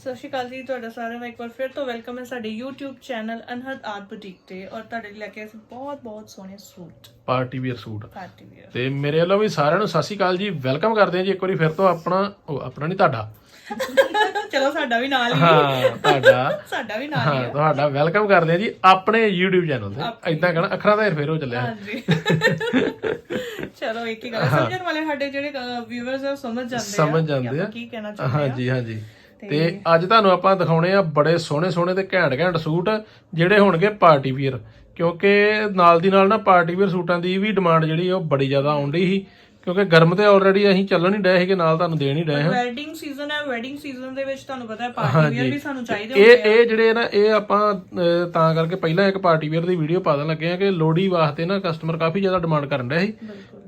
ਸਤਿ ਸ਼੍ਰੀ ਅਕਾਲ ਜੀ ਤੁਹਾਡਾ ਸਾਰਿਆਂ ਦਾ ਇੱਕ ਵਾਰ ਫਿਰ ਤੋਂ ਵੈਲਕਮ ਹੈ ਸਾਡੇ YouTube channel Anhad art boutique ਤੇ ਔਰ ਤੁਹਾਡੇ ਲਈ ਲੈ ਕੇ ਆਏ ਬਹੁਤ ਬਹੁਤ ਸੋਹਣੇ suit. Party wear suit. Party wear. ਤੇ ਮੇਰੇ ਵੱਲੋਂ ਵੀ ਸਾਰਿਆਂ ਨੂੰ ਸਤਿ ਸ਼੍ਰੀ ਅਕਾਲ ਜੀ ਵੈਲਕਮ ਕਰਦੇ ਹਾਂ ਜੀ ਇੱਕ ਵਾਰੀ ਫਿਰ ਤੋਂ ਆਪਣਾ ਉਹ ਆਪਣਾ ਨਹੀਂ ਤੁਹਾਡਾ। ਚਲੋ ਸਾਡਾ ਵੀ ਨਾਲ ਹੀ ਹਾਂ। ਤੁਹਾਡਾ। ਸਾਡਾ ਵੀ ਨਾਲ ਹੀ ਹਾਂ ਤੁਹਾਡਾ ਵੈਲਕਮ ਕਰਦੇ ਹਾਂ ਜੀ ਆਪਣੇ YouTube ਚੈਨਲ ਤੇ। ਇਦਾਂ ਕਹਣਾ ਅੱਖਰਾਂ ਦਾ ਫੇਰ ਹੋ ਚੱਲਿਆ। ਹਾਂਜੀ। ਚਲੋ ਇੱਕ ਹੀ ਗੱਲ। ਸਮਝਣ ਵਾਲੇ ਸਾਡੇ ਜਿਹੜੇ ਵਿਊਅਰਸ ਆ ਸਮਝ ਜਾਂਦੇ ਆ। ਸਮਝ ਜਾਂਦੇ ਆ। ਕੀ ਕਹਿਣਾ ਚਾਹੁੰਦੇ ਆ? ਹਾਂਜੀ ਹਾਂਜੀ ਤੇ ਅੱਜ ਤੁਹਾਨੂੰ ਆਪਾਂ ਦਿਖਾਉਣੇ ਆ ਬੜੇ ਸੋਹਣੇ ਸੋਹਣੇ ਤੇ ਘੈਂਟ ਘੈਂਟ ਸੂਟ, ਜਿਹੜੇ ਹੋਣਗੇ ਪਾਰਟੀ ਵੀਅਰ। ਕਿਉਂਕਿ ਨਾਲ ਦੀ ਨਾਲ ਨਾ ਪਾਰਟੀ ਵੀਅਰ ਸੂਟਾਂ ਦੀ ਵੀ ਡਿਮਾਂਡ ਜਿਹੜੀ ਉਹ ਬੜੀ ਜ਼ਿਆਦਾ ਆਉਣ ਡਈ ਸੀ। ਕਿਉਂਕਿ ਗਰਮ ਤੇ ਆਲਰੇਡੀ ਅਸੀਂ ਚੱਲਣ ਹੀ ਡਏ ਸੀਗੇ ਨਾਲ ਤੁਹਾਨੂੰ ਦੇਣ ਹੀ ਡਏ ਹਾਂ। ਵੈਡਿੰਗ ਸੀਜ਼ਨ ਹੈ ਵੈਡਿੰਗ ਸੀਜ਼ਨ ਦੇ ਵਿੱਚ ਤੁਹਾਨੂੰ ਪਤਾ ਹੈ ਪਾਰਟੀ ਵੇਅਰ ਵੀ ਸਾਨੂੰ ਚਾਹੀਦੇ ਇਹ ਇਹ ਜਿਹੜੇ ਨਾ ਇਹ ਆਪਾਂ ਅਹ, ਤਾਂ ਕਰਕੇ ਪਹਿਲਾਂ ਇੱਕ ਪਾਰਟੀ ਵੇਅਰ ਦੀ ਵੀਡੀਓ ਪਾ ਦੇਣ ਲੱਗੇ ਆ ਕਿ ਲੋੜੀ ਵਾਸਤੇ ਨਾ ਕਸਟਮਰ ਕਾਫੀ ਜ਼ਿਆਦਾ ਡਿਮਾਂਡ ਕਰਨ ਰਹੇ ਸੀ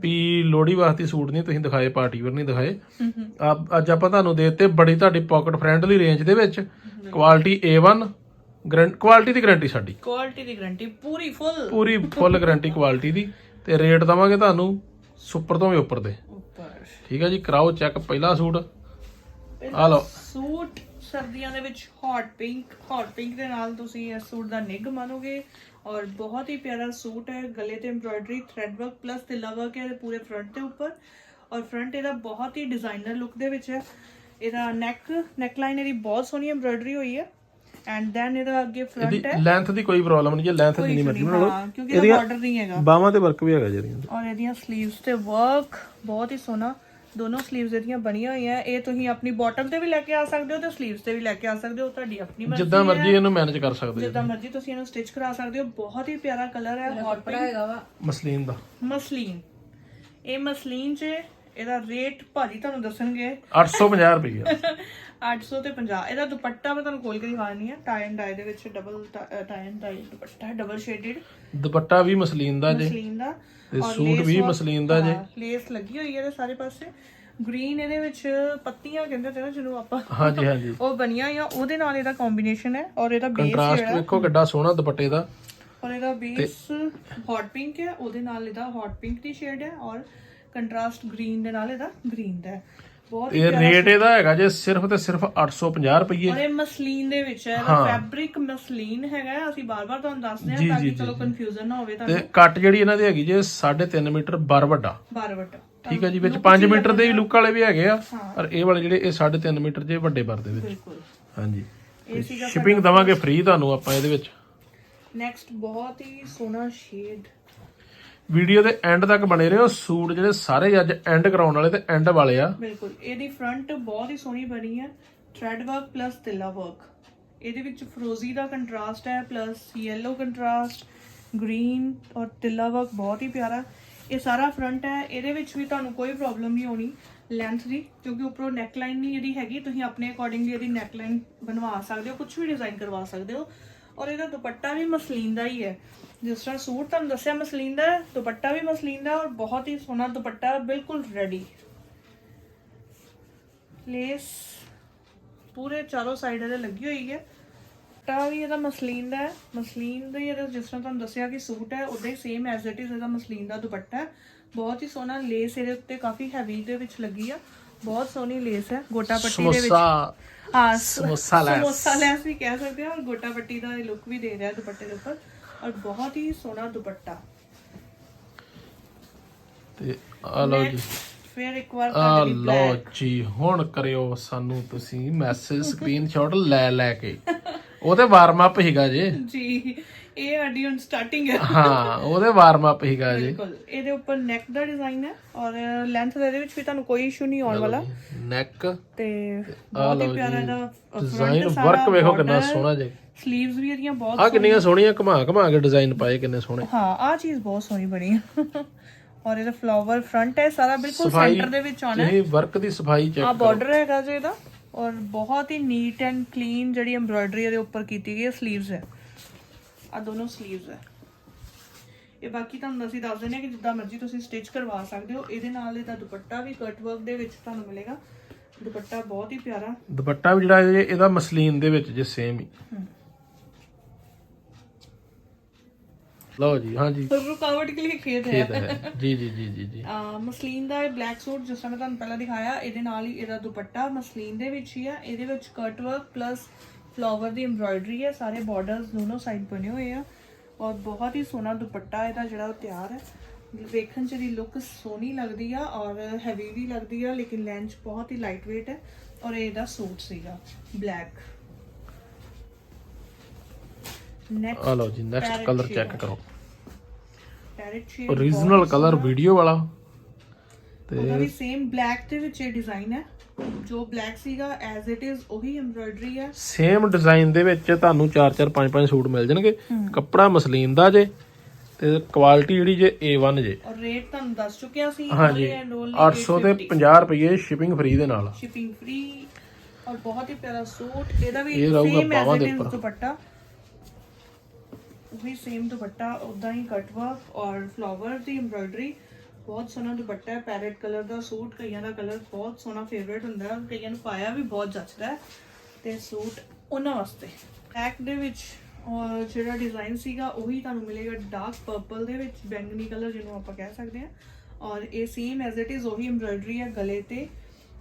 ਵੀ ਲੋੜੀ ਵਾਸਤੇ ਸੂਟ ਨਹੀਂ ਤੁਸੀਂ ਦਿਖਾਏ ਪਾਰਟੀ ਵੇਅਰ ਨਹੀਂ ਦਿਖਾਏ। ਆ- ਅੱਜ ਆਪਾਂ ਤੁਹਾਨੂੰ ਦੇ ਦਿੱਤੇ ਬੜੀ ਤੁਹਾਡੀ ਪਾਕਟ ਫ੍ਰੈਂਡਲੀ ਰੇਂਜ ਦੇ ਵਿੱਚ। ਕੁਆਲਿਟੀ A1 ਗਰੰਟ ਕੁਆਲਿਟੀ ਦੀ ਗਾਰੰਟੀ ਸਾਡੀ। ਕੁਆਲਿਟੀ ਦੀ ਗਾਰੰਟੀ ਪੂਰੀ ਫੁੱਲ ਪੂਰੀ ਫੁੱਲ ਗਾਰੰਟੀ ਕੁਆਲਿਟੀ ਦੀ। ਤੇ ਰੇਟ ਦਵਾਂਗੇ ਤੁਹਾਨੂੰ ਸੁਪਰ ਤੋਂ ਵੀ ਉੱਪਰ ਦੇ ਉੱਪਰ। ਠੀਕ ਹੈ ਜੀ ਕਰਾਓ ਚੈੱਕ ਪਹਿਲਾ ਸੂਟ। ਆ ਲਓ। ਸੂਟ ਸਰਦੀਆਂ ਦੇ ਵਿੱਚ ਹੌਟ ਪਿੰਕ ਹੌਟ ਪਿੰਕ ਦੇ ਨਾਲ ਤੁਸੀਂ ਇਸ ਸੂਟ ਦਾ ਨਿੱਘ ਮੰਨੋਗੇ ਔਰ ਬਹੁਤ ਹੀ ਪਿਆਰਾ ਸੂਟ ਹੈ। ਗਲੇ ਤੇ ਐਮਬ੍ਰਾਇਡਰੀ ਥ੍ਰੈਡ ਵਰਕ ਪਲੱਸ ਤਿੱਲਾ ਵਰਕ ਹੈ ਪੂਰੇ ਫਰੰਟ ਦੇ ਉੱਪਰ। ਔਰ ਫਰੰਟ ਇਹਦਾ ਬਹੁਤ ਹੀ ਡਿਜ਼ਾਈਨਰ ਲੁੱਕ ਦੇ ਵਿੱਚ ਹੈ। ਇਹਦਾ ਨੈਕ ਨੈਕ ਲਾਈਨ ਇਹਦੀ ਬਹੁਤ ਸੋਹਣੀ ਐਮਬ੍ਰਾਇਡਰੀ ਹੋਈ ਹੈ। ਐਂਡ ਦੈਨ ਇਹਦਾ ਅੱਗੇ ਫਰੰਟ ਹੈ। ਲੈਂਥ ਦੀ ਕੋਈ ਪ੍ਰੋਬਲਮ ਨਹੀਂ ਜੇ ਲੈਂਥ ਜਿੰਨੀ ਮਰਜ਼ੀ ਬਣਾ ਕਿਉਂਕਿ ਇਹਦਾ ਬਾਰਡਰ ਨਹੀਂ ਹੈਗਾ। ਬਾਹਾਂ ਤੇ ਵਰਕ ਵੀ ਹੈਗਾ ਜਿਹੜੀਆਂ ਔਰ ਇਹਦੀਆਂ 슬ੀਵਸ ਤੇ ਵਰਕ ਬਹੁਤ ਹੀ ਸੋਹਣਾ। ਦੋਨੋਂ 슬ੀਵਸ ਇਹਦੀਆਂ ਬਣੀਆਂ ਹੋਈਆਂ। ਇਹ ਤੁਸੀਂ ਆਪਣੀ ਬਾਟਮ ਤੇ ਵੀ ਲੈ ਕੇ ਆ ਸਕਦੇ ਹੋ ਤੇ 슬ੀਵਸ ਤੇ ਵੀ ਲੈ ਕੇ ਆ ਸਕਦੇ ਹੋ। ਤੁਹਾਡੀ ਆਪਣੀ ਮਰਜ਼ੀ ਜਿੱਦਾਂ ਮਰਜ਼ੀ ਇਹਨੂੰ ਮੈਨੇਜ ਕਰ ਸਕਦੇ ਹੋ ਜਿੱਦਾਂ ਮਰਜ਼ੀ ਤੁਸੀਂ ਇਹਨੂੰ ਸਟਿਚ ਕਰਾ ਸਕਦੇ ਹੋ। ਬਹੁਤ ਹੀ ਪਿਆਰਾ ਕਲਰ ਹੈ। ਹੌਟ ਪਿੰਕ ਹੈਗਾ ਵਾ। ਮਸਲੀਨ ਦਾ। ਮਸਲੀਨ। ਇਹ ਮਸਲੀਨ 'ਚ ਇਹਦਾ ਰੇਟ ਭਾਜੀ ਤੁਹਾਨੂੰ ਦੱਸਣਗੇ। 850 ਰੁਪਏ 800 ਤੇ 50 ਇਹਦਾ ਦੁਪੱਟਾ ਮੈਂ ਤੁਹਾਨੂੰ ਖੋਲ ਕੇ ਦਿਖਾਣੀ ਹੈ ਟਾਈ ਐਂਡ ਡਾਈ ਦੇ ਵਿੱਚ double tie and dye dupatta ਹੈ ਡਬਲ ਸ਼ੇਡਡ ਦੁਪੱਟਾ ਵੀ ਮਸਲੀਨ ਦਾ ਜੇ। ਮਸਲੀਨ ਦਾ। ਤੇ ਸੂਟ ਵੀ ਮਸਲੀਨ ਦਾ ਜੇ। ਲੇਸ ਲੱਗੀ ਹੋਈ ਹੈ ਇਹਦੇ ਸਾਰੇ ਪਾਸੇ। ਗ੍ਰੀਨ ਇਹਦੇ ਵਿੱਚ ਪੱਤੀਆਂ ਕਹਿੰਦੇ ਤੇ ਨਾ ਜਿਹਨੂੰ ਆਪਾਂ ਹਾਂਜੀ ਹਾਂਜੀ। ਉਹ ਬਣੀਆਂ ਹੋਈਆਂ। ਉਹਦੇ ਨਾਲ ਇਹਦਾ ਕੰਬੀਨੇਸ਼ਨ ਹੈ। ਔਰ ਇਹਦਾ ਬੇਸ ਕੰਟਰਾਸਟ ਵੇਖੋ ਕਿੱਡਾ ਸੋਹਣਾ ਦੁਪੱਟੇ ਦਾ। ਔਰ ਇਹਦਾ ਬੇਸ ਹੌਟ ਪਿੰਕ ਹੈ। ਉਹਦੇ ਨਾਲ ਇਹਦਾ ਹੌਟ ਪਿੰਕ ਦੀ ਸ਼ੇਡ ਹੈ। ਔਰ ਕੰਟਰਾਸਟ ਗ੍ਰੀਨ ਦੇ ਨਾਲ ਇਹਦਾ ਗ੍ਰੀਨ ਦਾ ਹੈ। ਬਹੁਤ ਹੀ ਇਹ ਰੇਟ ਇਹਦਾ ਹੈਗਾ ਜੇ ਸਿਰਫ ਤੇ ਸਿਰਫ 850 ਰੁਪਏ ਔਰ ਇਹ ਮਸਲੀਨ ਦੇ ਵਿੱਚ ਹੈ ਇਹਦਾ ਫੈਬਰਿਕ ਮਸਲੀਨ ਹੈਗਾ ਹੈ। ਅਸੀਂ ਬਾਰ-ਬਾਰ ਤੁਹਾਨੂੰ ਦੱਸਦੇ ਹਾਂ ਤਾਂ ਕਿ ਚਲੋ ਕਨਫਿਊਜ਼ਨ ਨਾ ਹੋਵੇ ਤੇ ਤੁਹਾਨੂੰ। ਕੱਟ ਜਿਹੜੀ ਇਹਨਾਂ ਦੀ ਹੈਗੀ ਜੇ 3.5 ਮੀਟਰ ਬਰ ਵੱਡਾ। ਬਾਰ ਵਟ ਠੀਕ ਹੈ ਜੀ ਵਿੱਚ 5 ਮੀਟਰ ਦੇ ਵੀ ਲੁੱਕ ਵਾਲੇ ਵੀ ਹੈਗੇ ਆ ਪਰ ਇਹ ਵਾਲੇ ਜਿਹੜੇ ਇਹ 3.5 ਮੀਟਰ ਜੇ ਵੱਡੇ ਬਰ ਦੇ ਵਿੱਚ। ਬਿਲਕੁਲ। ਹਾਂਜੀ। ਇਹ ਸੀਗਾ ਸ਼ਿਪਿੰਗ ਦਵਾਂਗੇ ਫ੍ਰੀ ਤੁਹਾਨੂੰ ਆਪਾਂ ਇਹਦੇ ਵਿੱਚ। ਨੈਕਸਟ ਬਹੁਤ ਹੀ ਸੋਹਣਾ ਸ਼ੇਡ ਵੀਡੀਓ ਦੇ ਐਂਡ ਤੱਕ ਬਣੇ ਰਹੋ। ਸੂਟ ਜਿਹੜੇ ਸਾਰੇ ਅੱਜ ਐਂਡ ਕਰਾਉਣ ਵਾਲੇ ਤੇ ਐਂਡ ਵਾਲੇ ਆ। ਬਿਲਕੁਲ, ਇਹਦੀ ਫਰੰਟ ਬਹੁਤ ਹੀ ਸੋਹਣੀ ਬਣੀ ਹੈ ਥ੍ਰੈਡ ਵਰਕ ਪਲੱਸ ਤਿੱਲਾ ਵਰਕ ਇਹਦੇ ਵਿੱਚ ਫਰੋਜ਼ੀ ਦਾ ਕੰਟਰਾਸਟ ਹੈ ਪਲੱਸ ਯੈਲੋ ਕੰਟਰਾਸਟ ਗ੍ਰੀਨ ਔਰ ਤਿੱਲਾ ਵਰਕ ਬਹੁਤ ਹੀ ਪਿਆਰਾ। ਇਹ ਸਾਰਾ ਫਰੰਟ ਹੈ। ਇਹਦੇ ਵਿੱਚ ਵੀ ਤੁਹਾਨੂੰ ਕੋਈ ਪ੍ਰੋਬਲਮ ਨਹੀਂ ਹੋਣੀ ਲੈਂਥ ਦੀ, ਕਿਉਂਕਿ ਉੱਪਰੋਂ ਨੈਕ ਲਾਈਨ ਨਹੀਂ ਇਹਦੀ ਹੈਗੀ। ਤੁਸੀਂ ਆਪਣੇ ਅਕੋਰਡਿੰਗਲੀ ਇਹਦੀ ਨੈਕ ਲਾਈਨ ਬਣਵਾ ਸਕਦੇ ਹੋ ਕੁਝ ਵੀ ਡਿਜ਼ਾਈਨ ਕਰਵਾ ਸਕਦੇ ਹੋ। ਔਰ ਇਹਦਾ ਦੁਪੱਟਾ ਵੀ ਮਸਲੀਨ ਦਾ ਹੀ ਹੈ। ਜਿਸ ਤਰ੍ਹਾਂ ਸੂਟ ਤੁਹਾਨੂੰ ਦੱਸਿਆ ਮਸਲੀਨ ਦਾ ਦੁਪੱਟਾ ਵੀ ਮਸਲੀਨ ਦਾ ਔਰ ਬਹੁਤ ਹੀ ਸੋਹਣਾ ਦੁਪੱਟਾ ਬਿਲਕੁਲ ਰੈਡੀ ਲੇਸ ਪੂਰੇ ਚਾਰੋਂ ਸਾਈਡ ਇਹਦੇ ਲੱਗੀ ਹੋਈ ਹੈ। ਟਾ ਵੀ ਇਹਦਾ ਮਸਲੀਨ ਦਾ ਹੈ। ਮਸਲੀਨ ਦਾ ਇਹਦਾ ਜਿਸ ਤਰ੍ਹਾਂ ਤੁਹਾਨੂੰ ਦੱਸਿਆ ਕਿ ਸੂਟ ਹੈ ਉਦਾਂ ਹੀ ਸੇਮ ਐਜ਼ ਇਟ ਇਜ਼ ਇਹਦਾ ਮਸਲੀਨ ਦਾ ਦੁਪੱਟਾ ਹੈ। ਬਹੁਤ ਹੀ ਸੋਹਣਾ ਲੇਸ ਇਹਦੇ ਉੱਤੇ ਕਾਫੀ ਹੈਵੀ ਦੇ ਵਿੱਚ ਲੱਗੀ ਆ। ਬਹੁਤ ਸੋਹਣੀ ਲੇਸ ਹੈ ਗੋਟਾ ਪੱਟੀ ਦੇ ਵਿੱਚ। ਹਾਂ ਸਮੋਸਾ ਲੈਸ। ਸਮੋਸਾ ਲੈਸ ਵੀ ਕਹਿ ਸਕਦੇ ਹਾਂ ਔਰ ਗੋਟਾ ਪੱਟੀ ਦਾ ਲੁੱਕ ਵੀ ਦੇ ਰਿਹਾ ਦੁਪੱਟੇ ਦੇ ਉੱਪਰ। ਔਰ ਬਹੁਤ ਹੀ ਸੋਹਣਾ ਦੁਪੱਟਾ। ਤੇ ਆ ਲਓ ਜੀ। ਫਿਰ ਇੱਕ ਵਾਰ ਆ ਤੁਹਾਡੇ ਲਈ ਲਓ ਜੀ ਹੁਣ ਕਰਿਓ ਸਾਨੂੰ ਤੁਸੀਂ ਮੈਸੇਜ ਸਕਰੀਨਸ਼ਾਟ ਲੈ ਲੈ ਕੇ। ਉਹਦੇ ਵਾਰਮ ਅਪ ਹੀਗਾ ਜੇ। ਜੀ। ਇਹ ਸਾਡੀ ਹੁਣ ਸਟਾਰਟਿੰਗ ਹੈ। ਹਾਂ ਉਹਦੇ ਵਾਰਮ ਅਪ ਹੀਗਾ ਜੀ। ਬਿਲਕੁਲ। ਇਹਦੇ ਉੱਪਰ ਨੈਕ ਦਾ ਡਿਜ਼ਾਈਨ ਹੈ ਔਰ ਲੈਂਥ ਦੇ ਵਿੱਚ ਵੀ ਤੁਹਾਨੂੰ ਕੋਈ ਇਸ਼ੂ ਨਹੀਂ ਆਉਣ ਵਾਲਾ। ਨੈਕ ਤੇ ਬਹੁਤ ਹੀ ਪਿਆਰਾ ਇਹਦਾ ਡਿਜ਼ਾਈਨ ਵਰਕ ਵੇਖੋ ਕਿੰਨਾ ਸੋਹਣਾ ਜੇ। 슬ੀਵਸ ਵੀ ਇਹਦੀਆਂ ਬਹੁਤ ਆ ਕਿੰਨੀਆਂ ਸੋਹਣੀਆਂ। ਘਮਾ ਘਮਾ ਕੇ ਡਿਜ਼ਾਈਨ ਪਾਏ ਕਿੰਨੇ ਸੋਹਣੇ। ਹਾਂ ਆ ਚੀਜ਼ ਬਹੁਤ ਸੋਹਣੀ ਬਣੀ ਹੈ। ਔਰ ਇਹਦਾ ਫਲਾਵਰ ਫਰੰਟ ਹੈ ਸਾਰਾ ਬਿਲਕੁਲ ਸੈਂਟਰ ਦੇ ਵਿੱਚ ਆਉਣਾ ਹੈ। ਤੁਸੀਂ ਵਰਕ ਦੀ ਸਫ਼ਾਈ ਚੈੱਕ ਆ ਬਾਰਡਰ ਹੈਗਾ ਜੀ ਇਹਦਾ। ਔਰ ਬਹੁਤ ਹੀ ਨੀਟ ਐਂਡ ਕਲੀਨ ਜਿਹੜੀ ਐਮਬ੍ਰਾਇਡਰੀ ਇਹਦੇ ਉੱਪਰ ਕੀਤੀ ਗਈ ਹੈ 슬ੀਵਸ ਹੈ। ਆ ਦੋਨੋਂ 슬ੀਵਸ ਹੈ। ਇਹ ਬਾਕੀ ਤੁਹਾਨੂੰ ਅਸੀਂ ਦੱਸ ਦਿੰਦੇ ਹਾਂ ਕਿ ਜਿੱਦਾਂ ਮਰਜ਼ੀ ਤੁਸੀਂ ਸਟਿਚ ਕਰਵਾ ਸਕਦੇ ਹੋ। ਇਹਦੇ ਨਾਲ ਇਹਦਾ ਦੁਪੱਟਾ ਵੀ ਕਟ ਵਰਕ ਦੇ ਵਿੱਚ ਤੁਹਾਨੂੰ ਮਿਲੇਗਾ। ਦੁਪੱਟਾ ਬਹੁਤ ਹੀ ਪਿਆਰਾ। ਦੁਪੱਟਾ ਵੀ ਜਿਹੜਾ ਇਹ- ਇਹਦਾ ਮਸਲੀਨ ਦੇ ਵਿੱਚ ਜੇ ਸੇਮ ਹੀ। ਲਓ ਜੀ ਹਾਂਜੀ ਰੁਕਾਵਟ ਕੇ ਲਈ ਖੇਤ ਹੈ। ਜੀ ਜੀ ਜੀ ਜੀ ਜੀ। ਮਸਲੀਨ ਦਾ ਇਹ ਬਲੈਕ ਸੂਟ ਜਿਸ ਤਰ੍ਹਾਂ ਮੈਂ ਤੁਹਾਨੂੰ ਪਹਿਲਾਂ ਦਿਖਾਇਆ ਇਹਦੇ ਨਾਲ ਹੀ ਇਹਦਾ ਦੁਪੱਟਾ ਮਸਲੀਨ ਦੇ ਵਿੱਚ ਹੀ ਆ। ਇਹਦੇ ਵਿੱਚ ਕਟ ਵਰਕ ਪਲੱਸ ਫਲਾਵਰ ਦੀ ਐਮਬ੍ਰਾਇਡਰੀ ਹੈ ਸਾਰੇ ਬਾਰਡਰਸ ਦੋਨੋਂ ਸਾਈਡ ਬਣੇ ਹੋਏ ਆ ਔਰ ਬਹੁਤ ਹੀ ਸੋਹਣਾ ਦੁਪੱਟਾ ਇਹਦਾ ਜਿਹੜਾ ਉਹ ਤਿਆਰ ਹੈ। ਵੇਖਣ ਚ ਦੀ ਲੁੱਕ ਸੋਹਣੀ ਲੱਗਦੀ ਆ ਔਰ ਹੈਵੀ ਵੀ ਲੱਗਦੀ ਆ ਲੇਕਿਨ ਲੈਂਥ ਬਹੁਤ ਹੀ ਲਾਈਟ weight ਹੈ ਔਰ ਇਹ ਇਹਦਾ ਸੂਟ ਸੀਗਾ ਬਲੈਕ ਨੈਕਸਟ ਆ ਲਓ ਜੀ ਨੈਕਸਟ ਕਲਰ ਚੈੱਕ। ਕਰੋ। Parrot shade original colour video ਵਾਲਾ। ਉਹਦਾ ਤੇ ਵੀ ਸੇਮ ਬਲੈਕ ਦੇ ਵਿੱਚ ਇਹ ਡਿਜ਼ਾਈਨ ਹੈ। ਜੋ ਬਲੈਕ ਸੀਗਾ ਐਜ਼ ਇਟ ਇਜ਼ ਉਹੀ ਐਮਬ੍ਰੋਇਡਰੀ ਹੈ ਸੇਮ ਡਿਜ਼ਾਈਨ ਦੇ ਵਿੱਚ ਤੁਹਾਨੂੰ 4 4 5 5 ਸੂਟ ਮਿਲ ਜਾਣਗੇ। ਕੱਪੜਾ ਮਸਲੀਨ ਦਾ ਜੇ ਤੇ ਕੁਆਲਿਟੀ ਜਿਹੜੀ ਜੇ A1 ਜੇ। ਔਰ ਰੇਟ ਤੁਹਾਨੂੰ ਦੱਸ ਚੁੱਕਿਆ ਸੀ ਹਾਂਜੀ। 800 ਤੇ 50 ਰੁਪਏ ਸ਼ਿਪਿੰਗ ਫ੍ਰੀ ਦੇ ਨਾਲ। ਸ਼ਿਪਿੰਗ ਫ੍ਰੀ ਔਰ ਬਹੁਤ ਹੀ ਪਿਆਰਾ ਸੂਟ। ਇਹਦਾ ਵੀ ਸੇਮ ਐਜ਼ ਇਟ ਇਜ਼। ਦੁਪੱਟਾ। ਵੀ ਸੇਮ ਦੁਪੱਟਾ ਉਦਾਂ ਹੀ ਕਟ ਵਰਕ ਔਰ ਫਲਾਵਰ ਦੀ ਐਮਬ੍ਰੋਇਡਰੀ ਬਹੁਤ ਸੋਹਣਾ ਦੁਪੱਟਾ ਹੈ ਪੈਰਟ ਕਲਰ ਦਾ ਸੂਟ ਕਈਆਂ ਦਾ ਕਲਰ ਬਹੁਤ ਸੋਹਣਾ ਫੇਵਰੇਟ ਹੁੰਦਾ ਹੈ ਕਈਆਂ ਨੂੰ ਪਾਇਆ ਵੀ ਬਹੁਤ ਜੱਚਦਾ ਹੈ ਤੇ ਸੂਟ ਉਹਨਾਂ ਵਾਸਤੇ। ਬੈਕ ਦੇ ਵਿੱਚ ਔਰ ਜਿਹੜਾ ਡਿਜ਼ਾਈਨ ਸੀਗਾ ਉਹੀ ਤੁਹਾਨੂੰ ਮਿਲੇਗਾ ਡਾਰਕ ਪਰਪਲ ਦੇ ਵਿੱਚ ਬੈਂਗਨੀ ਕਲਰ ਜਿਹਨੂੰ ਆਪਾਂ ਕਹਿ ਸਕਦੇ ਹਾਂ ਔਰ ਇਹ ਸੇਮ ਐਜ਼ ਇਟ ਇਜ਼ ਉਹੀ ਐਮਬ੍ਰੋਇਡਰੀ ਹੈ ਗਲੇ ਤੇ